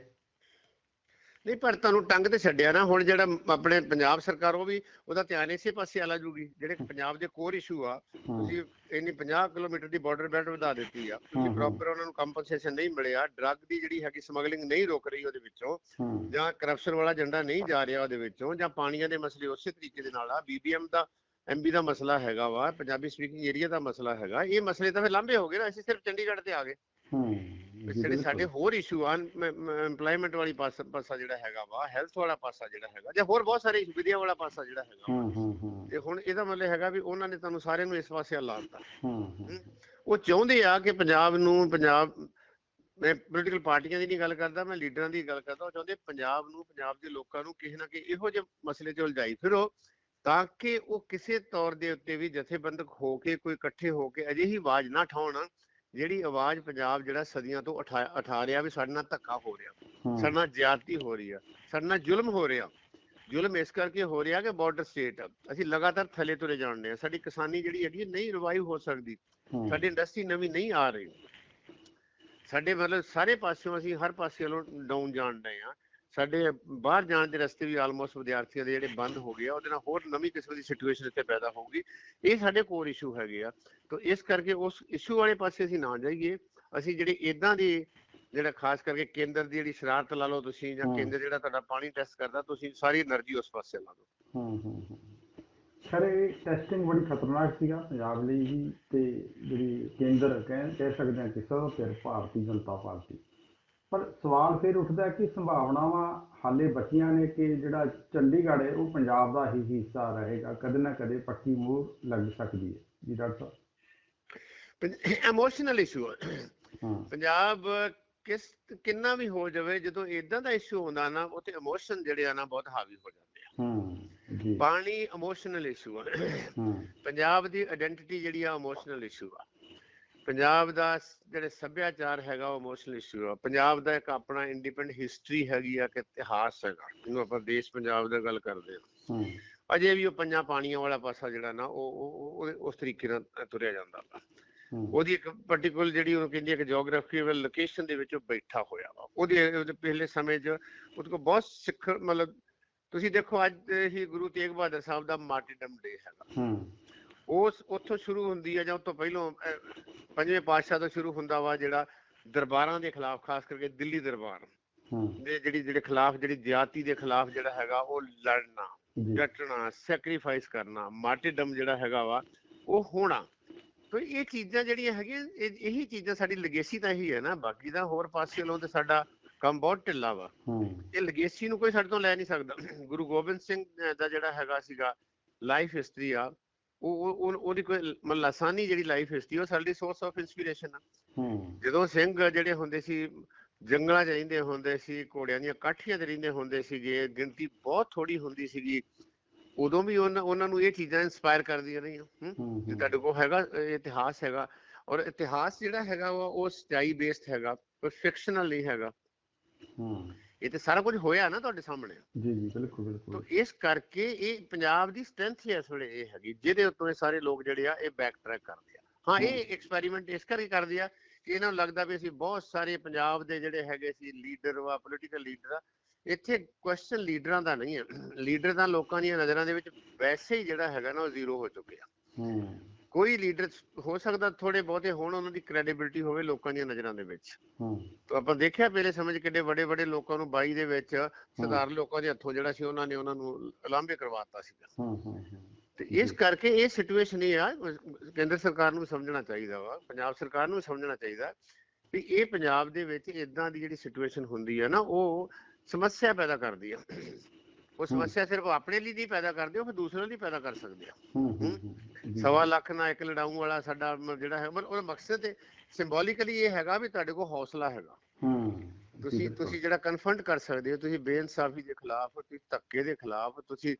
ਨਹੀਂ ਪਰ ਤੁਹਾਨੂੰ ਟੰਗ ਤੇ ਛੱਡਿਆ ਨਾ ਹੁਣ ਜਿਹੜਾ ਆਪਣੇ ਪੰਜਾਬ ਸਰਕਾਰ ਉਹ ਵੀ ਉਹਦਾ ਧਿਆਨ ਇਸੇ ਪਾਸੇ ਆ ਜੂਗੀ। ਜਿਹੜੇ ਪੰਜਾਬ ਦੇ ਕੋਰ ਇਸ਼ੂ ਆ ਹਾਂ। ਤੁਸੀਂ ਇੰਨੀ 50 ਕਿਲੋਮੀਟਰ ਦੀ ਬਾਰਡਰ ਬੈਲਟ ਵਧਾ ਦਿੱਤੀ ਆ ਤੁਸੀਂ ਪ੍ਰੋਪਰ ਉਹਨਾਂ ਨੂੰ ਕੰਪਨਸੇਸ਼ਨ ਨਹੀਂ ਮਿਲਿਆ ਡਰੱਗ ਦੀ ਜਿਹੜੀ ਹੈਗੀ ਸਮਗਲਿੰਗ ਨਹੀਂ ਰੁਕ ਰਹੀ ਉਹਦੇ ਵਿੱਚੋਂ ਹਾਂ। ਜਾਂ ਕਰਪਸ਼ਨ ਵਾਲਾ ਏਜੰਡਾ ਨਹੀਂ ਜਾ ਰਿਹਾ ਉਹਦੇ ਵਿੱਚੋਂ ਜਾਂ ਪਾਣੀਆਂ ਦੇ ਮਸਲੇ ਉਸੇ ਤਰੀਕੇ ਦੇ ਨਾਲ ਆ ਬੀਬੀਐਮ ਦਾ ਐਮਬੀ ਦਾ ਮਸਲਾ ਹੈਗਾ ਵਾ ਪੰਜਾਬੀ ਸਪੀਕਿੰਗ ਏਰੀਆ ਦਾ ਮਸਲਾ ਹੈਗਾ। ਇਹ ਮਸਲੇ ਤਾਂ ਫਿਰ ਲਾਂਭੇ ਹੋ ਗਏ ਨਾ ਅਸੀਂ ਸਿਰਫ ਚੰਡੀਗੜ੍ਹ ਤੇ ਆ ਗਏ। ਹਾਂ ਜਿਹੜੇ ਸਾਡੇ। ਹੋਰ ਇਸ਼ੂ ਆ EMPLOYMENT ਵਾਲੀ ਪਾਸਾ ਜਿਹੜਾ ਹੈਗਾ ਵਾ ਹੈਲਥ ਵਾਲਾ ਪਾਸਾ ਜਿਹੜਾ ਹੈਗਾ ਜਾਂ ਹੋਰ ਬਹੁਤ ਸਾਰੇ ਇਸ਼ੂ ਵਿਦਿਆ ਵਾਲਾ ਪਾਸਾ ਜਿਹੜਾ ਹੈਗਾ ਹਾਂ ਹਾਂ ਹਾਂ। ਤੇ ਹੁਣ ਇਹਦਾ ਮਤਲਬ ਹੈਗਾ ਵੀ ਉਹਨਾਂ ਨੇ ਤੁਹਾਨੂੰ ਸਾਰਿਆਂ ਨੂੰ ਇਸ ਪਾਸੇ ਲਾ ਦਿੱਤਾ ਹਾਂ ਹਾਂ। ਉਹ ਚਾਹੁੰਦੇ ਆ ਕਿ ਪੰਜਾਬ ਨੂੰ ਪੰਜਾਬ ਮੈਂ ਪੋਲੀਟੀਕਲ ਪਾਰਟੀਆਂ ਦੀ ਨਹੀਂ ਗੱਲ ਕਰਦਾ ਮੈਂ ਲੀਡਰਾਂ ਦੀ ਗੱਲ ਕਰਦਾ ਉਹ ਚਾਹੁੰਦੇ ਪੰਜਾਬ ਨੂੰ ਪੰਜਾਬ ਦੇ ਲੋਕਾਂ ਨੂੰ ਕਿਸੇ ਨਾ ਕਿਸੇ ਇਹੋ ਜਿਹੇ ਮਸਲੇ 'ਚ ਉਲਝਾਈ। ਫਿਰੋ ਤਾਂ ਕਿ ਉਹ ਕਿਸੇ ਤੌਰ ਦੇ ਉੱਤੇ ਵੀ ਜਥੇਬੰਦਕ ਹੋ ਕੇ ਕੋਈ ਇਕੱਠੇ ਹੋ ਕੇ ਅਜਿਹੀ ਆਵਾਜ਼ ਨਾ ਠਾਉਣ ਜਿਹੜੀ ਆਵਾਜ਼ ਪੰਜਾਬ ਜਿਹੜਾ ਸਦੀਆਂ ਤੋਂ ਉਠਾ ਰਿਹਾ ਵੀ ਸਾਡੇ ਨਾਲ ਧੱਕਾ ਹੋ ਰਿਹਾ ਸਾਡੇ ਨਾਲ ਜ਼ਿਆਦਤੀ ਹੋ ਰਹੀ ਆ ਸਾਡੇ ਨਾਲ ਜ਼ੁਲਮ ਹੋ ਰਿਹਾ। ਜ਼ੁਲਮ ਇਸ ਕਰਕੇ ਹੋ ਰਿਹਾ ਕਿ ਬਾਰਡਰ ਸਟੇਟ ਅਸੀਂ ਲਗਾਤਾਰ ਥੱਲੇ ਤੁਰੇ ਜਾਂਦੇ ਆ ਸਾਡੀ ਕਿਸਾਨੀ ਜਿਹੜੀ ਹੈਗੀ ਨਹੀਂ ਰਿਵਾਈਵ ਹੋ ਸਕਦੀ ਸਾਡੀ ਇੰਡਸਟਰੀ ਨਵੀਂ ਨਹੀਂ ਆ ਰਹੀ। ਸਾਡੇ ਮਤਲਬ ਸਾਰੇ ਪਾਸਿਓਂ ਅਸੀਂ ਹਰ ਪਾਸੇ ਵੱਲੋਂ ਡਾਊਨ ਜਾਣ ਡਏ ਆ ਸਾਡੇ ਬਾਹਰ ਜਾਣ ਦੇ ਰਸਤੇ ਵੀ ਆਲਮੋਸਟ ਵਿਦਿਆਰਥੀਆਂ ਦੇ ਜਿਹੜੇ ਬੰਦ ਹੋ ਗਏ ਆ ਉਹਦੇ ਨਾਲ ਹੋਰ ਨਵੀਂ ਕਿਸਮ ਦੀ ਸਿਚੁਏਸ਼ਨ ਇੱਥੇ ਪੈਦਾ ਹੋਊਗੀ। ਇਹ ਸਾਡੇ ਕੋਰ ਇਸ਼ੂ ਹੈਗੇ ਆ। ਤਾਂ ਇਸ ਕਰਕੇ ਉਸ ਇਸ਼ੂ ਵਾਲੇ ਪਾਸੇ ਅਸੀਂ ਨਾ ਜਾਈਏ। ਅਸੀਂ ਜਿਹੜੇ ਇਦਾਂ ਦੇ ਜਿਹੜਾ ਖਾਸ ਕਰਕੇ ਕੇਂਦਰ ਦੀ ਜਿਹੜੀ ਸ਼ਰਾਰਤ ਲਾ ਲਓ ਤੁਸੀਂ ਜਾਂ ਕੇਂਦਰ ਜਿਹੜਾ ਤੁਹਾਡਾ ਪਾਣੀ ਟੈਸਟ ਕਰਦਾ ਤੁਸੀਂ ਸਾਰੀ એનર્ਜੀ ਉਸ ਪਾਸੇ ਲਾ ਦਿਓ। ਹੂੰ ਹੂੰ ਸਰ ਇਹ ਟੈਸਟਿੰਗ ਬੜੀ ਖਤਰਨਾਕ ਸੀਗਾ ਪੰਜਾਬ ਲਈ ਵੀ ਤੇ ਜਿਹੜੀ ਕੇਂਦਰ ਕਹਿ ਸਕਦੇ ਆ ਕਿ ਸਭ ਤੇ ਭਾਰਤੀ ਜਨਤਾ ਪਾਰਟੀ। ਪਰ ਸਵਾਲ ਫਿਰ ਉੱਠਦਾ ਹੈ ਕਿ ਸੰਭਾਵਨਾਵਾਂ ਹਾਲੇ ਬਚੀਆਂ ਨੇ ਕਿ ਜਿਹੜਾ ਚੰਡੀਗੜ੍ਹ ਹੈ ਉਹ ਪੰਜਾਬ ਦਾ ਹੀ ਹਿੱਸਾ ਰਹੇਗਾ ਕਦੇ ਨਾ ਕਦੇ ਪੱਕੀ ਮੋਹਰ ਲੱਗ ਸਕਦੀ ਹੈ। ਜੀ ਡਾਕਟਰ ਸਾਹਿਬ? ਇਮੋਸ਼ਨਲ ਇਸ਼ੂ ਹਾਂ। ਪੰਜਾਬ ਕਿਸ ਕਿੰਨਾ ਵੀ ਹੋ ਜਾਵੇ ਜਦੋਂ ਇਦਾਂ ਦਾ ਇਸ਼ੂ ਹੁੰਦਾ ਨਾ ਉਹ ਤੇ ਇਮੋਸ਼ਨ ਜਿਹੜੇ ਆ ਨਾ ਬਹੁਤ ਹਾਵੀ ਹੋ ਜਾਂਦੇ ਆ। ਹਾਂ ਜੀ। ਪਾਣੀ ਇਮੋਸ਼ਨਲ ਇਸ਼ੂ ਆ। ਪੰਜਾਬ ਦੀ ਆਇਡੈਂਟੀਟੀ ਜਿਹੜੀ ਆ ਇਮੋਸ਼ਨਲ ਇਸ਼ੂ ਆ। ਪੰਜਾਬ ਦਾ ਜਿਹੜੇ ਸੱਭਿਆਚਾਰ ਹੈਗਾ ਉਹ ਇਮੋਸ਼ਨਲ ਇਸ਼ੂ ਆ। ਪੰਜਾਬ ਦਾ ਇੱਕ ਆਪਣਾ ਇੰਡੀਪੈਂਡੈਂਟ ਹਿਸਟਰੀ ਹੈਗੀ ਆ ਕਿ ਇਤਿਹਾਸ ਹੈਗਾ ਜਿਹਨੂੰ ਆਪਾਂ ਦੇਸ਼ ਪੰਜਾਬ ਦਾ ਗੱਲ ਕਰਦੇ ਹਾਂ। ਅਜੇ ਵੀ ਉਹ ਪੰਜਾਂ ਪਾਣੀਆਂ ਵਾਲਾ ਪਾਸਾ ਜਿਹੜਾ ਨਾ ਉਹ ਉਹ- ਉਹ ਉਹ- ਉਸ ਤਰੀਕੇ ਨਾਲ ਤੁਰਿਆ ਜਾਂਦਾ ਵਾ। ਉਹਦੀ ਇੱਕ ਪਾਰਟਿਕੂਲਰ ਜਿਹੜੀ ਉਹਨੂੰ ਕਹਿੰਦੀ ਹੈ ਕਿ ਜੀਓਗ੍ਰਾਫੀਕਲ ਲੋਕੇਸ਼ਨ ਦੇ ਵਿੱਚ ਉਹ ਬੈਠਾ ਹੋਇਆ ਵਾ। ਉਹਦੇ ਪਹਿਲੇ ਸਮੇਂ 'ਚ ਉਹਦੇ ਕੋਲ ਬਹੁਤ ਸਿੱਖ ਮਤਲਬ ਤੁਸੀਂ ਦੇਖੋ ਅੱਜ ਹੀ ਗੁਰੂ ਤੇਗ ਬਹਾਦਰ ਸਾਹਿਬ ਦਾ ਮਾਰਟੀਡਮ ਡੇ ਹੈਗਾ। ਹਾਂ। ਉਸ ਉੱਥੋਂ ਸ਼ੁਰੂ ਹੁੰਦੀ ਹੈ ਜਾਂ ਉਸ ਤੋਂ ਪਹਿਲਾਂ ਪੰਜਵੇਂ ਪਾਤਸ਼ਾਹ ਤੋਂ ਸ਼ੁਰੂ ਹੁੰਦਾ ਵਾ ਜਿਹੜਾ ਦਰਬਾਰਾਂ ਦੇ ਖਿਲਾਫ ਖਾਸ ਕਰਕੇ ਦਿੱਲੀ ਦਰਬਾਰ ਹਾਂ। ਦੇ ਜਿਹੜੀ ਜਿਹੜੇ ਖਿਲਾਫ ਜਿਹੜੀ ਜ਼ਿਆਤੀ ਦੇ ਖਿਲਾਫ ਜਿਹੜਾ ਹੈਗਾ ਉਹ ਲੜਨਾ ਡਟਣਾ ਸੈਕਰੀਫਾਈਸ ਕਰਨਾ ਮਾਰਟੀਡਮ ਜਿਹੜਾ ਹੈਗਾ ਵਾ ਉਹ ਹੋਣਾ। ਤੋ ਇਹ ਚੀਜ਼ਾਂ ਜਿਹੜੀਆਂ ਹੈਗੀਆਂ ਇਹ- ਇਹੀ ਚੀਜ਼ਾਂ ਸਾਡੀ ਲੈਗੇਸੀ ਤਾਂ ਇਹੀ ਹੈ ਨਾ। ਬਾਕੀ ਦਾ ਹੋਰ ਪਾਸੇ ਵੱਲੋਂ ਤੇ ਸਾਡਾ ਕੰਮ ਬਹੁਤ ਢਿੱਲਾ ਵਾ। ਹਾਂ। ਇਹ ਲੈਗੇਸੀ ਨੂੰ ਕੋਈ ਸਾਡੇ ਤੋਂ ਲੈ ਨਹੀਂ ਸਕਦਾ। ਗੁਰੂ ਗੋਬਿੰਦ ਸਿੰਘ ਦਾ ਜਿਹੜਾ ਹੈਗਾ ਸੀਗਾ ਲਾਈਫ ਹਿਸਟਰੀ ਆ ਉਹ ਉਹ- ਉਹ- ਉਹਦੀ ਕੋਈ ਮਤਲਬ ਲਾਸਾਨੀ ਜਿਹੜੀ ਲਾਈਫ ਹਿਸਟਰੀ ਉਹ ਸਾਡੀ ਸੋਰਸ ਆਫ ਇਨਸਪੀਰੇਸ਼ਨ ਆ। ਜਦੋਂ ਸਿੰਘ ਜਿਹੜੇ ਹੁੰਦੇ ਸੀ ਜੰਗਲਾਂ 'ਚ ਰਹਿੰਦੇ ਹੁੰਦੇ ਸੀ ਘੋੜਿਆਂ ਦੀਆਂ ਕਾਠੀਆਂ 'ਤੇ ਰਹਿੰਦੇ ਹੁੰਦੇ ਸੀਗੇ ਗਿਣਤੀ ਬਹੁਤ ਥੋੜੀ ਹੁੰਦੀ ਸੀਗੀ ਉਦੋਂ ਵੀ ਉਹਨਾਂ ਨੂੰ ਇਹ ਚੀਜ਼ਾਂ ਇਨਸਪਾਇਰ ਕਰਦੀਆਂ ਰਹੀਆਂ ਤੇ ਤੁਹਾਡੇ ਕੋਲ ਹੈਗਾ ਇਤਿਹਾਸ ਹੈਗਾ ਔਰ ਇਤਿਹਾਸ ਜਿਹੜਾ ਹੈਗਾ ਉਹ ਸਚਾਈ ਬੇਸਡ ਹੈਗਾ ਕੋਈ ਫਿਕਸ਼ਨਲ ਨਹੀਂ ਹੈਗਾ। ਹਾਂ। ਇਹ ਤੇ ਸਾਰਾ ਕੁਝ ਹੋਇਆ ਨਾ ਤੁਹਾਡੇ ਸਾਹਮਣੇ। ਜੀ ਜੀ ਬਿਲਕੁਲ ਤੋ ਬਿਲਕੁਲ ਇਸ ਕਰਕੇ ਇਹ ਪੰਜਾਬ ਦੀ ਸਟਰੈਂਥ ਹੀ ਇਸ ਵੇਲੇ ਇਹ ਹੈਗੀ ਜਿਹਦੇ ਉੱਤੋਂ ਇਹ ਸਾਰੇ ਲੋਕ ਜਿਹੜੇ ਆ ਇਹ ਬੈਕ ਟਰੈਕ ਕਰਦੇ ਆ। ਹਾਂ ਇਹ ਐਕਸਪੈਰੀਮੈਂਟ ਇਸ ਕਰਕੇ ਕਰਦੇ ਆ ਕਿ ਇਹਨਾਂ ਨੂੰ ਲੱਗਦਾ ਵੀ ਅਸੀਂ ਬਹੁਤ ਸਾਰੇ ਪੰਜਾਬ ਦੇ ਜਿਹੜੇ ਹੈਗੇ ਸੀ ਲੀਡਰ ਵਾ ਪੋਲੀਟੀਕਲ ਲੀਡਰ ਆ ਇੱਥੇ ਕੁਐਸਚਨ ਲੀਡਰਾਂ ਦਾ ਨਹੀਂ ਹੈ ਲੀਡਰ ਤਾਂ ਲੋਕਾਂ ਦੀਆਂ ਨਜ਼ਰਾਂ ਦੇ ਵਿੱਚ ਵੈਸੇ ਹੀ ਜਿਹੜਾ ਹੈਗਾ ਨਾ ਉਹ ਜ਼ੀਰੋ ਹੋ ਚੁੱਕਿਆ। ਹਾਂ। ਕੋਈ ਲੀਡਰ ਹੋ ਸਕਦਾ ਥੋੜੇ ਬਹੁਤੇ ਹੋਣ ਉਹਨਾਂ ਦੀ ਕ੍ਰੈਡੀਬਿਲਿਟੀ ਹੋਵੇ ਲੋਕਾਂ ਦੀਆਂ ਨਜ਼ਰਾਂ ਦੇ ਵਿੱਚ। ਹਾਂ। ਤਾਂ ਆਪਾਂ ਦੇਖਿਆ ਪਹਿਲੇ ਸਮੇਂ 'ਚ ਕਿੰਨੇ ਵੱਡੇ ਵੱਡੇ ਲੋਕਾਂ ਨੂੰ 22 ਦੇ ਵਿੱਚ ਸਰਦਾਰ ਲੋਕਾਂ ਦੇ ਹੱਥੋਂ ਜਿਹੜਾ ਸੀ ਉਹਨਾਂ ਨੇ ਉਹਨਾਂ ਨੂੰ ਲਾਂਭੇ ਕਰਵਾਤਾ ਸੀਗਾ। ਹਾਂ ਹਾਂ ਤੇ ਇਸ ਕਰਕੇ ਇਹ ਸਿਚੁਏਸ਼ਨ ਇਹ ਆ ਕੇਂਦਰ ਸਰਕਾਰ ਨੂੰ ਸਮਝਣਾ ਚਾਹੀਦਾ ਵਾ ਪੰਜਾਬ ਸਰਕਾਰ ਨੂੰ ਵੀ ਸਮਝਣਾ ਚਾਹੀਦਾ ਵੀ ਇਹ ਪੰਜਾਬ ਦੇ ਵਿੱਚ ਇਦਾਂ ਦੀ ਜਿਹੜੀ ਸਿਚੁਏਸ਼ਨ ਹੁੰਦੀ ਆ ਨਾ ਉਹ ਸਮੱਸਿਆ ਪੈਦਾ ਕਰਦੀ ਆ। ਉਹ ਸਮੱਸਿਆ ਸਿਰਫ ਆਪਣੇ ਲਈ ਨਹੀਂ ਪੈਦਾ ਕਰਦੇ ਉਹ ਫਿਰ ਦੂਸਰਿਆਂ ਲਈ ਪੈਦਾ ਕਰ ਸਕਦੇ ਆ। ਸਵਾ ਲੱਖ ਨਾਲ ਇੱਕ ਲੜਾਊ ਵਾਲਾ ਸਾਡਾ ਜਿਹੜਾ ਹੈ ਉਹਦਾ ਮਕਸਦ ਸਿੰਬੋਲਿਕਲੀ ਇਹ ਹੈਗਾ ਵੀ ਤੁਹਾਡੇ ਕੋਲ ਹੌਸਲਾ ਹੈਗਾ। ਤੁਸੀਂ। ਤੁਸੀਂ ਜਿਹੜਾ ਕਨਫਰੰਟ ਕਰ ਸਕਦੇ ਹੋ ਤੁਸੀਂ ਬੇਇਨਸਾਫੀ ਦੇ ਖਿਲਾਫ ਤੁਸੀਂ ਧੱਕੇ ਦੇ ਖਿਲਾਫ ਤੁਸੀਂ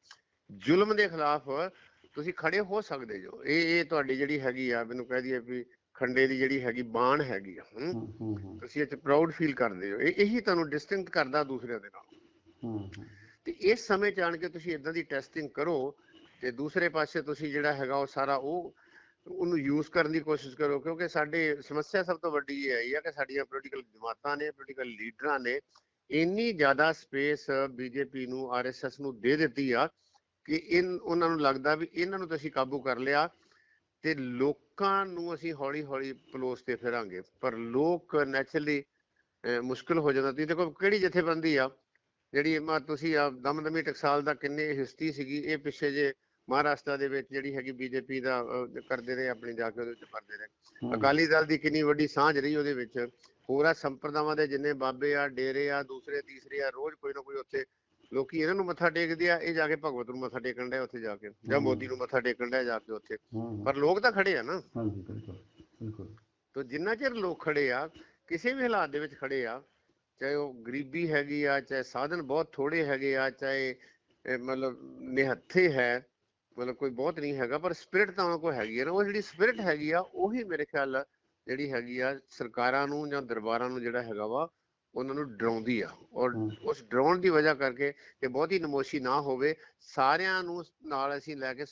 ਜ਼ੁਲਮ ਦੇ ਖਿਲਾਫ ਤੁਸੀਂ ਖੜੇ ਹੋ ਸਕਦੇ ਜੋ। ਇਹ ਇਹ ਤੁਹਾਡੀ ਜਿਹੜੀ ਹੈਗੀ ਆ ਮੈਨੂੰ ਕਹਿ ਦਈਏ ਵੀ ਖੰਡੇ ਦੀ ਜਿਹੜੀ ਹੈਗੀ ਬਾਣ ਹੈਗੀ ਆ ਤੁਸੀਂ ਇਹ ਚ ਪ੍ਰਾਊਡ ਫੀਲ ਕਰਦੇ ਹੋ। ਇਹ ਇਹੀ ਤੁਹਾਨੂੰ ਡਿਸਟਿੰਕਟ ਕਰਦਾ ਦੂਸਰਿਆਂ ਦੇ ਨਾਲ। ਹਾਂ ਹਾਂ। ਤੇ ਇਸ ਸਮੇਂ ਚ ਆਣ ਕੇ ਤੁਸੀਂ ਇਦਾਂ ਦੀ ਟੈਸਟਿੰਗ ਕਰੋ ਤੇ ਦੂਸਰੇ ਪਾਸੇ ਤੁਸੀਂ ਜਿਹੜਾ ਹੈਗਾ ਉਹ ਸਾਰਾ ਉਹ ਉਹਨੂੰ ਯੂਜ਼ ਕਰਨ ਦੀ ਕੋਸ਼ਿਸ਼ ਕਰੋ, ਕਿਉਂਕਿ ਸਾਡੇ ਸਮੱਸਿਆ ਸਭ ਤੋਂ ਵੱਡੀ ਇਹ ਹੈ ਕਿ ਸਾਡੀਆਂ ਪੋਲੀਟੀਕਲ ਜਮਾਤਾਂ ਨੇ ਪੋਲੀਟੀਕਲ ਲੀਡਰਾਂ ਨੇ ਇੰਨੀ ਜ਼ਿਆਦਾ ਸਪੇਸ ਬੀਜੇਪੀ ਨੂੰ ਆਰਐਸਐਸ ਨੂੰ ਦੇ ਦਿੱਤੀ ਆ ਕਿ ਇਨ, ਉਹਨਾਂ ਨੂੰ ਲੱਗਦਾ ਵੀ ਇਹਨਾਂ ਨੂੰ ਤਾਂ ਅਸੀਂ ਕਾਬੂ ਕਰ ਲਿਆ ਤੇ ਲੋਕਾਂ ਨੂੰ ਅਸੀਂ ਹੌਲੀ ਹੌਲੀ ਪਲੋਸ ਤੇ ਫਿਰਾਂਗੇ। ਪਰ ਲੋਕ ਨੈਚੁਰਲੀ ਮੁਸ਼ਕਲ ਹੋ ਜਾਂਦਾ ਤੁਸੀਂ ਦੇਖੋ ਕਿਹੜੀ ਜਥੇਬੰਦੀ ਆ ਜਿਹੜੀ ਮਾ ਤੁਸੀਂ ਆ ਦਮਦਮੀ ਟਕਸਾਲ ਦਾ ਕਿੰਨੇ ਹਿਸਟਰੀ ਸੀਗੀ ਇਹ ਪਿੱਛੇ ਜੇ ਮਹਾਰਾਸ਼ਟਰ ਦੇ ਵਿੱਚ ਜਿਹੜੀ ਹੈਗੀ ਬੀਜੇਪੀ ਦਾ ਕਰਦੇ ਰਹੇ ਆਪਣੀ ਜਾ ਕੇ ਉਹਦੇ ਵਿੱਚ ਕਰਦੇ ਰਹੇ। ਅਕਾਲੀ ਦਲ ਦੀ ਕਿੰਨੀ ਵੱਡੀ ਸਾਂਝ ਰਹੀ ਉਹਦੇ ਵਿੱਚ। ਹੋਰਾਂ ਸੰਪਰਦਾਵਾਂ ਦੇ ਜਿੰਨੇ ਬਾਬੇ ਆ ਡੇਰੇ ਆ ਦੂਸਰੇ ਤੀਸਰੇ ਆ ਰੋਜ਼ ਕੋਈ ਨਾ ਕੋਈ ਉੱਥੇ ਲੋਕੀ ਇਹਨਾਂ ਨੂੰ ਮੱਥਾ ਟੇਕਦੇ ਆ ਇਹ ਜਾ ਕੇ ਭਗਵਤ ਨੂੰ ਮੱਥਾ ਟੇਕਣ ਡਿਆ ਉੱਥੇ ਜਾ ਕੇ ਜਾਂ। ਮੋਦੀ ਨੂੰ ਮੱਥਾ ਟੇਕਣ ਡਿਆ ਜਾ ਕੇ ਉੱਥੇ। ਪਰ ਲੋਕ ਤਾਂ ਖੜੇ ਆ ਨਾ। ਹਾਂ ਜੀ ਬਿਲਕੁਲ ਬਿਲਕੁਲ। ਤੋ ਜਿੰਨਾ ਚਿਰ ਲੋਕ ਖੜੇ ਆ ਕਿਸੇ ਵੀ ਹਾਲਾਤ ਦੇ ਵਿੱਚ ਖੜੇ ਆ ਚਾਹੇ ਉਹ ਗਰੀਬੀ ਹੈਗੀ ਆ ਚਾਹੇ ਸਾਧਨ ਬਹੁਤ ਥੋੜੇ ਹੈਗੇ ਆ ਚਾਹੇ ਮਤਲਬ ਨਿਹੱਥੇ ਹੈ ਮਤਲਬ ਕੋਈ ਬਹੁਤ ਨਹੀਂ ਹੈਗਾ ਪਰ ਸਪਿਰਿਟ ਤਾਂ ਉਹਨਾਂ ਕੋਲ ਹੈਗੀ ਆ ਨਾ। ਉਹ ਜਿਹੜੀ ਸਪਿਰਿਟ ਹੈਗੀ ਆ ਉਹੀ ਮੇਰੇ ਖਿਆਲ ਜਿਹੜੀ ਹੈਗੀ ਆ ਸਰਕਾਰਾਂ ਨੂੰ ਜਾਂ ਦਰਬਾਰਾਂ ਨੂੰ ਜਿਹੜਾ ਹੈਗਾ ਵਾ ਉਹਨਾਂ ਨੂੰ ਡਰਾਉਂਦੀ ਆ। ਔਰ। ਉਸ ਡਰਾਉਣ ਦੀ ਵਜ੍ਹਾ ਕਰਕੇ ਕਿ ਬਹੁਤੀ ਨਮੋਸ਼ੀ ਨਾ ਹੋਵੇ ਸਾਰਿਆਂ ਨੂੰ ਨਾਲ ਅਸੀਂ ਲੈ ਕੇ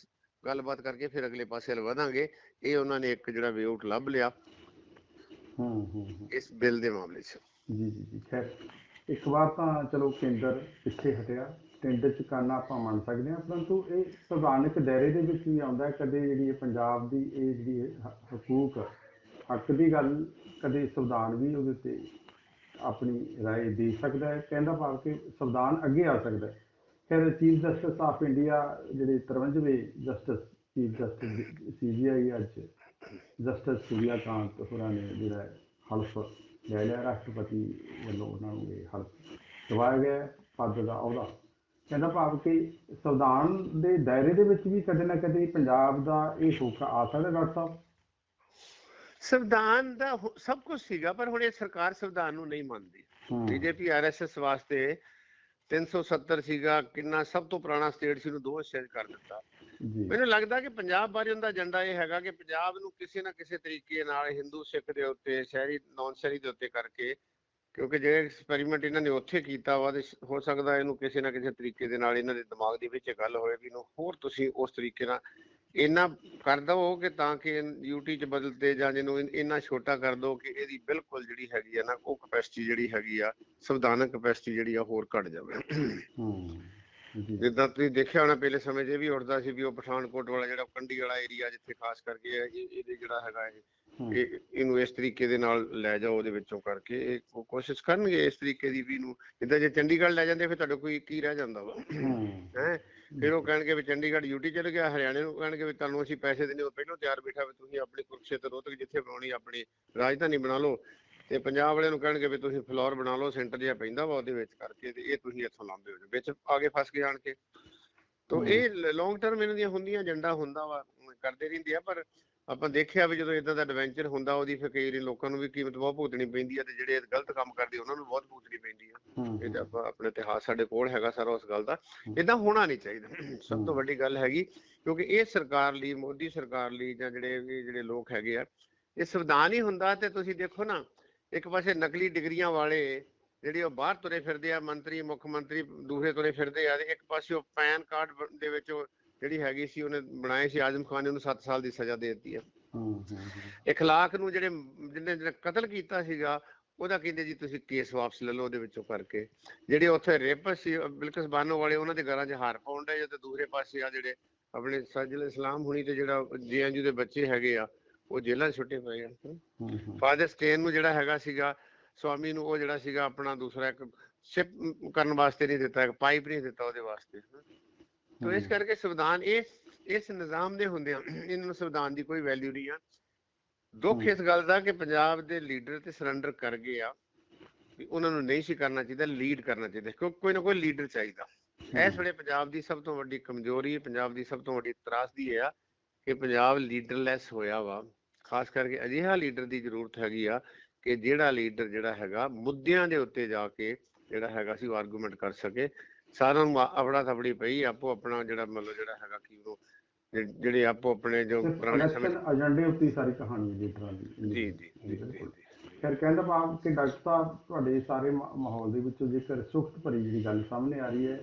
ਗੱਲਬਾਤ ਕਰਕੇ ਫਿਰ ਅਗਲੇ ਪਾਸੇ ਵੱਲ ਵਧਾਂਗੇ। ਇਹ ਉਹਨਾਂ ਨੇ ਇੱਕ ਜਿਹੜਾ ਵੇ ਆਊਟ ਲੱਭ ਲਿਆ। ਹਾਂ ਹਾਂ ਹਾਂ। ਇਸ ਬਿੱਲ ਦੇ ਮਾਮਲੇ 'ਚ। ਜੀ ਜੀ ਜੀ ਖੈਰ ਇੱਕ ਵਾਰ ਤਾਂ ਚਲੋ ਕੇਂਦਰ ਪਿੱਛੇ ਹਟਿਆ ਕੇਂਦਰ ਚ ਕਰਨਾ ਆਪਾਂ ਮੰਨ ਸਕਦੇ ਹਾਂ ਪਰੰਤੂ ਇਹ ਸੰਵਿਧਾਨਕ ਦਾਇਰੇ ਦੇ ਵਿੱਚ ਵੀ ਆਉਂਦਾ ਹੈ। ਕਦੇ ਜਿਹੜੀ ਇਹ ਪੰਜਾਬ ਦੀ ਇਹ ਜਿਹੜੀ ਇਹ ਹ- ਹਕੂਕ ਹੱਕ ਦੀ ਗੱਲ ਕਦੇ ਸੰਵਿਧਾਨ ਵੀ ਉਹਦੇ ਤੇ ਆਪਣੀ رائے ਦੇ ਸਕਦਾ ਹੈ ਕਹਿੰਦਾ ਭਾਵ ਕਿ ਸੰਵਿਧਾਨ ਅੱਗੇ ਆ ਸਕਦਾ ਹੈ ਖੈਰ ਚੀਫ ਜਸਟਿਸ ਆਫ ਇੰਡੀਆ ਜਿਹੜੇ 53ਵੇਂ ਜਸਟਿਸ ਚੀਫ ਜਸਟਿਸ ਸੀਬੀਆਈ ਅੱਜ ਜਸਟਿਸ ਸੂਰਿਆ ਕਾਂਤ ਹੋਰਾਂ ਨੇ ਜਿਹੜਾ ਹੈ ਹਲਫ ਲੈ ਲਿਆ ਰਾਸ਼ਟਰਪਤੀ ਵੱਲੋਂ ਉਹਨਾਂ ਨੂੰ ਇਹ ਹਲਫ ਦਵਾਇਆ ਗਿਆ ਪਦ ਦਾ ਅਹੁਦਾ। ਕਹਿੰਦਾ ਭਾਵ ਕਿ ਸੰਵਿਧਾਨ ਦੇ ਦਾਇਰੇ ਦੇ ਵਿੱਚ ਵੀ ਕਦੇ ਨਾ ਕਦੇ ਪੰਜਾਬ ਦਾ ਇਹ ਹੋਕਾ ਆ ਸਕਦਾ ਡਾਕਟਰ ਸਾਹਿਬ? ਸੰਵਿਧਾਨ ਦਾ ਸਭ ਕੁਝ ਸੀਗਾ ਪਰ ਹੁਣ ਇਹ ਸਰਕਾਰ ਸੰਵਿਧਾਨ ਨੂੰ ਨਹੀਂ ਮੰਨਦੀ। ਬੀਜੇਪੀ ਆਰਐਸਐਸ ਵਾਸਤੇ 370 ਸੀਗਾ ਕਿੰਨਾ ਸਭ ਤੋਂ ਪੁਰਾਣਾ ਸਟੇਟ ਸੀ ਉਹਨੂੰ ਦੋ ਹਿੱਸਿਆਂ 'ਚ ਕਰ ਦਿੱਤਾ। ਮੈਨੂੰ ਲੱਗਦਾ ਕਿ ਪੰਜਾਬ ਬਾਰੇ ਉਹਦਾ ਏਜੰਡਾ ਇਹ ਹੈਗਾ ਕਿ ਪੰਜਾਬ ਨੂੰ ਕਿਸੇ ਨਾ ਕਿਸੇ ਤਰੀਕੇ ਨਾਲ ਹਿੰਦੂ ਸਿੱਖ ਦੇ ਉੱਤੇ ਸ਼ਹਿਰੀ ਨੌਨ ਸ਼ਹਿਰੀ ਦੇ ਉੱਤੇ ਕਰਕੇ ਕਿਉਂਕਿ ਜਿਹੜੇ ਐਕਸਪੈਰੀਮੈਂਟ ਇਹਨਾਂ ਨੇ ਉੱਥੇ ਕੀਤਾ ਵਾ ਤੇ ਹੋ ਸਕਦਾ ਇਹਨੂੰ ਕਿਸੇ ਨਾ ਕਿਸੇ ਤਰੀਕੇ ਦੇ ਨਾਲ ਇਹਨਾਂ ਦੇ ਦਿਮਾਗ ਦੇ ਵਿੱਚ ਗੱਲ ਹੋਏ ਵੀ ਇਹਨੂੰ ਹੋਰ ਤੁਸੀਂ ਉਸ ਤਰੀਕੇ ਨਾਲ ਇੰਨਾ ਕਰ ਦਵੋ ਕਿ ਤਾਂ ਕਿ ਯੂਟੀ ਚ ਬਦਲਤੇ ਜਾਂ ਜਿਹਨੂੰ ਇੰਨਾ ਛੋਟਾ ਕਰ ਦੋ ਕਿ ਇਹਦੀ ਬਿਲਕੁਲ ਜਿਹੜੀ ਹੈਗੀ ਆ ਨਾ ਉਹ ਕਪੈਸਿਟੀ ਜਿਹੜੀ ਹੈਗੀ ਆ ਸੰਵਿਧਾਨਕ ਕਪੈਸਿਟੀ ਜਿਹੜੀ ਆ ਹੋਰ ਘਟ ਜਾਵੇ। ਹੂੰ। ਜਿੱਦਾਂ ਤੁਸੀਂ ਦੇਖਿਆ ਹੋਣਾ ਪਹਿਲੇ ਸਮੇਂ 'ਚ ਇਹ ਵੀ ਉੱਠਦਾ ਸੀ ਵੀ ਉਹ ਪਠਾਨਕੋਟ ਵਾਲਾ ਜਿਹੜਾ ਕੰਢੀ ਵਾਲਾ ਏਰੀਆ ਜਿੱਥੇ ਖਾਸ ਕਰਕੇ ਇਹ ਇਹ- ਇਹਦੇ ਜਿਹੜਾ ਹੈਗਾ ਇਹ ਇਹਨੂੰ ਇਸ ਤਰੀਕੇ ਦੇ ਨਾਲ ਲੈ ਜਾਓ ਉਹਦੇ ਵਿੱਚੋਂ ਕਰਕੇ ਇਹ ਕੋਸ਼ਿਸ਼ ਕਰਨਗੇ ਇਸ ਤਰੀਕੇ ਦੀ ਵੀ ਇਹਨੂੰ ਜਿੱਦਾਂ ਜੇ ਚੰਡੀਗੜ੍ਹ ਲੈ ਜਾਂਦੇ ਫਿਰ ਤੁਹਾਡੇ ਕੋਈ ਕੀ ਰਹਿ ਜਾਂਦਾ ਵਾ। ਹੂੰ। ਫਿਰ ਉਹ ਕਹਿਣਗੇ ਵੀ ਚੰਡੀਗੜ੍ਹ ਯੂਟੀ ਚਲ ਗਿਆ ਹਰਿਆਣੇ ਨੂੰ ਕਹਿਣਗੇ ਵੀ ਤੁਹਾਨੂੰ ਅਸੀਂ ਪੈਸੇ ਦਿੰਦੇ ਉਹ ਪਹਿਲਾਂ ਤਿਆਰ ਬੈਠਾ ਵੀ ਤੁਸੀਂ ਆਪਣੀ ਕੁਰਕਸ਼ੇਤਰ ਰੋਹਤਕ ਜਿੱਥੇ ਬਣਾਉਣੀ ਆਪਣੀ ਰਾਜਧਾਨੀ ਬਣਾ ਲਓ। ਤੇ ਪੰਜਾਬ ਵਾਲਿਆਂ ਨੂੰ ਕਹਿਣਗੇ ਵੀ ਤੁਸੀਂ ਫਲੋਰ ਬਣਾ ਲਓ ਸੈਂਟਰ ਜਿਹਾ ਪੈਂਦਾ ਵਾ ਉਹਦੇ ਵਿੱਚ ਕਰਕੇ ਤੇ ਇਹ ਤੁਸੀਂ ਇੱਥੋਂ ਲਾਉਂਦੇ ਹੋ। ਵਿੱਚ ਆਗੇ ਫਸ ਕੇ ਜਾਣ ਕੇ। ਤੋ। ਇਹ ਲੌਂਗ ਟਰਮ ਇਹਨਾਂ ਦੀਆਂ ਹੁੰਦੀਆਂ ਏਜੰਡਾ ਹੁੰਦਾ ਵਾ ਕਰਦੇ ਰਹਿੰਦੇ ਆ ਪਰ ਆਪਾਂ ਦੇਖਿਆ ਵੀ ਜਦੋਂ ਇਦਾਂ ਦਾ ਐਡਵੈਂਚਰ ਹੁੰਦਾ ਉਹਦੀ ਫਿਰ ਕਈ ਲੋਕਾਂ ਨੂੰ ਵੀ ਕੀਮਤ ਬਹੁਤ ਭੁਗਤਣੀ ਪੈਂਦੀ ਆ ਤੇ ਜਿਹੜੇ ਗਲਤ ਕੰਮ ਕਰਦੇ ਉਹਨਾਂ ਨੂੰ ਬਹੁਤ ਭੁਗਤਣੀ ਪੈਂਦੀ ਆ। ਇਹ ਤਾਂ ਆਪਾਂ ਆਪਣੇ ਇਤਿਹਾਸ ਸਾਡੇ ਕੋਲ ਹੈਗਾ ਸਾਰਾ ਉਸ ਗੱਲ ਦਾ। ਇਦਾਂ ਹੋਣਾ ਨਹੀਂ ਚਾਹੀਦਾ। ਸਭ ਤੋਂ ਵੱਡੀ ਗੱਲ ਹੈਗੀ ਕਿਉਂਕਿ ਇਹ ਸਰਕਾਰ ਲਈ ਮੋਦੀ ਸਰਕਾਰ ਲਈ ਜਾਂ ਜਿਹੜੇ ਵੀ ਜਿਹੜੇ ਲੋਕ ਹੈਗੇ ਆ ਇਹ ਸੰਵਿਧਾਨ ਹੀ ਹੁੰਦਾ ਤੇ ਤੁਸੀਂ ਦੇਖੋ ਨਾ ਇੱਕ ਪਾਸੇ ਨਕਲੀ ਡਿਗਰੀਆਂ ਵਾਲੇ ਜਿਹੜੇ ਉਹ ਬਾਹਰ ਤੁਰੇ ਫਿਰਦੇ ਆ ਮੰਤਰੀ ਮੁੱਖ ਮੰਤਰੀ ਦੂਸਰੇ ਤੁਰੇ ਫਿਰਦੇ ਆ ਤੇ ਇੱਕ ਪਾਸੇ ਉਹ ਪੈਨ ਕਾਰਡ ਦੇ ਵਿੱਚ ਜਿਹੜੀ ਹੈਗੀ ਸੀ ਉਹਨੇ ਬਣਾਏ ਸੀ ਆਜ਼ਮ ਖਾਨ ਨੇ ਉਹਨੂੰ 7 ਸਾਲ ਦੀ ਸਜ਼ਾ ਦੇ ਦਿੱਤੀ ਆ। ਇਖਲਾਕ ਨੂੰ ਜਿਹੜੇ ਜਿਹਨੇ ਜਿਹਨੇ ਕਤਲ ਕੀਤਾ ਸੀਗਾ ਉਹਦਾ ਕਹਿੰਦੇ ਜੀ ਤੁਸੀਂ ਕੇਸ ਵਾਪਸ ਲੈ ਲਓ ਉਹਦੇ ਵਿੱਚੋਂ ਕਰਕੇ ਜਿਹੜੇ ਉੱਥੇ ਰੇਪ ਸੀ ਬਿਲਕਿਸ ਬਾਨੋ ਵਾਲੇ ਉਹਨਾਂ ਦੇ ਘਰਾਂ 'ਚ ਹਾਰ ਪਾਉਣ ਡਏ ਤੇ ਦੂਸਰੇ ਪਾਸੇ ਆ ਜਿਹੜੇ ਆਪਣੇ ਸਜਲ ਇਸਲਾਮ ਹੁਣੀ ਤੇ ਜਿਹੜਾ ਜੀਐਨਯੂ ਦੇ ਬੱਚੇ ਹੈਗੇ ਆ ਉਹ ਜੇਲ੍ਹਾਂ 'ਚ ਛੁੱਟੇ ਪਏ ਆ ਹੂੰ, ਹੂੰ। ਫਾਦਰ ਸਟੇਨ ਨੂੰ ਜਿਹੜਾ ਹੈਗਾ ਸੀਗਾ ਸਵਾਮੀ ਨੂੰ ਉਹ ਜਿਹੜਾ ਸੀਗਾ ਆਪਣਾ ਦੂਸਰਾ ਇੱਕ ਸ਼ਿਪ ਕਰਨ ਵਾਸਤੇ ਨਹੀਂ ਦਿੱਤਾ ਇੱਕ ਪਾਈਪ ਨਹੀਂ ਦਿੱਤਾ ਉਹਦੇ ਵਾਸਤੇ ਤੋ ਇਸ। ਕਰਕੇ ਸੰਵਿਧਾਨ ਇਸ ਇਸ ਨਿਜ਼ਾਮ ਦੇ ਹੁੰਦੇ ਆ ਇਹਨਾਂ ਨੂੰ ਸੰਵਿਧਾਨ ਦੀ ਕੋਈ ਵੈਲਿਊ ਨਹੀਂ ਆ ਦੁੱਖ। ਇਸ ਗੱਲ ਦਾ ਕਿ ਪੰਜਾਬ ਦੇ ਲੀਡਰ ਤੇ ਸਰੈਂਡਰ ਕਰ ਗਏ ਆ ਵੀ ਉਹਨਾਂ ਨੂੰ ਨਹੀਂ ਸੀ ਕਰਨਾ ਚਾਹੀਦਾ ਲੀਡ ਕਰਨਾ ਚਾਹੀਦਾ ਕਿਉਂਕਿ ਕੋਈ ਨਾ ਕੋਈ ਲੀਡਰ ਚਾਹੀਦਾ ਇਸ ਵੇਲੇ ਪੰਜਾਬ ਦੀ ਸਭ ਤੋਂ ਵੱਡੀ ਕਮਜ਼ੋਰੀ ਪੰਜਾਬ ਦੀ ਸਭ ਤੋਂ ਵੱਡੀ ਤਰਾਸਦੀ ਇਹ ਆ ਕਿ ਪੰਜਾਬ ਲੀਡਰਲੈਸ ਹੋਇਆ ਵਾ ਖਾਸ ਕਰਕੇ ਅਜਿਹਾ ਲੀਡਰ ਦੀ ਜ਼ਰੂਰਤ ਹੈਗੀ ਆ ਕਿ ਜਿਹੜਾ ਲੀਡਰ ਜਿਹੜਾ ਹੈਗਾ ਮੁੱਦਿਆਂ ਦੇ ਉੱਤੇ ਜਾ ਕੇ ਜਿਹੜਾ ਹੈਗਾ ਸੀ ਉਹ ਆਰਗੂਮੈਂਟ ਕਰ ਸਕੇ। ਸਾਰਿਆਂ ਨੂੰ ਅਵੜਾ ਥਵੜੀ ਪਈ ਆਪੋ ਆਪਣਾ ਜਿਹੜਾ ਮਤਲਬ ਜਿਹੜਾ ਹੈਗਾ ਕਿ ਉਹ ਜਿਹੜੇ ਆਪੋ ਆਪਣੇ ਜੋ ਪੁਰਾਣੇ ਸਮੇਂ ਏਜੰਡੇ ਉੱਤੇ ਸਾਰੀ ਕਹਾਣੀ ਜੀ ਜੀ ਜੀ ਜੀ। ਫਿਰ ਕਹਿੰਦਾ ਭਾਵ ਕਿ ਡਾਕਟਰ ਸਾਹਿਬ ਤੁਹਾਡੇ ਸਾਰੇ ਮਾਹੌਲ ਦੇ ਵਿੱਚੋਂ ਜੇਕਰ ਸੁਖਤ ਭਰੀ ਜਿਹੜੀ ਗੱਲ ਸਾਹਮਣੇ ਆ ਰਹੀ ਹੈ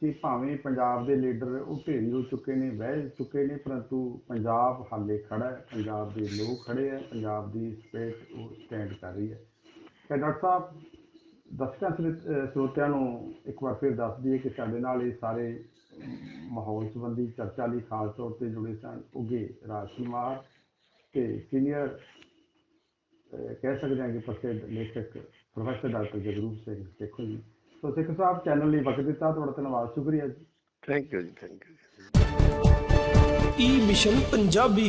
ਕਿ ਭਾਵੇਂ ਪੰਜਾਬ ਦੇ ਲੀਡਰ ਉਹ ਢੇਰੀ ਹੋ ਚੁੱਕੇ ਨੇ ਬਹਿ ਚੁੱਕੇ ਨੇ, ਪਰੰਤੂ ਪੰਜਾਬ ਹਾਲੇ ਖੜਾ ਹੈ, ਪੰਜਾਬ ਦੇ ਲੋਕ ਖੜੇ ਹੈ, ਪੰਜਾਬ ਦੀ ਸਪੇਸ ਉਹ ਸਟੈਂਡ ਕਰ ਰਹੀ ਹੈ। ਤੇ ਡਾਕਟਰ ਸਾਹਿਬ, ਦਰਸ਼ਕਾਂ ਸਰੋਤਿਆਂ ਨੂੰ ਇੱਕ ਵਾਰ ਫਿਰ ਦੱਸ ਦਈਏ ਕਿ ਸਾਡੇ ਨਾਲ ਇਹ ਸਾਰੇ ਮਾਹੌਲ ਸੰਬੰਧੀ ਚਰਚਾ ਲਈ ਖਾਸ ਤੌਰ ਤੇ ਜੁੜੇ ਸਨ। ਉਗੇ ਰਾਜ ਕੁਮਾਰ ਤੇ ਸੀਨੀਅਰ ਕਹਿ ਸਕਦੇ ਹਾਂ ਕਿ ਪ੍ਰਸਿੱਧ ਲੇਖਕ professor doctor Jagroop Singh Sekhon ji. So Sikh ਸਾਹਿਬ ਚੈਨਲ ਲਈ ਵਕਤ ਦਿੱਤਾ ਤੁਹਾਡਾ ਧੰਨਵਾਦ ਸ਼ੁਕਰੀਆ ਜੀ। Thank you ji thank you E mission Punjabi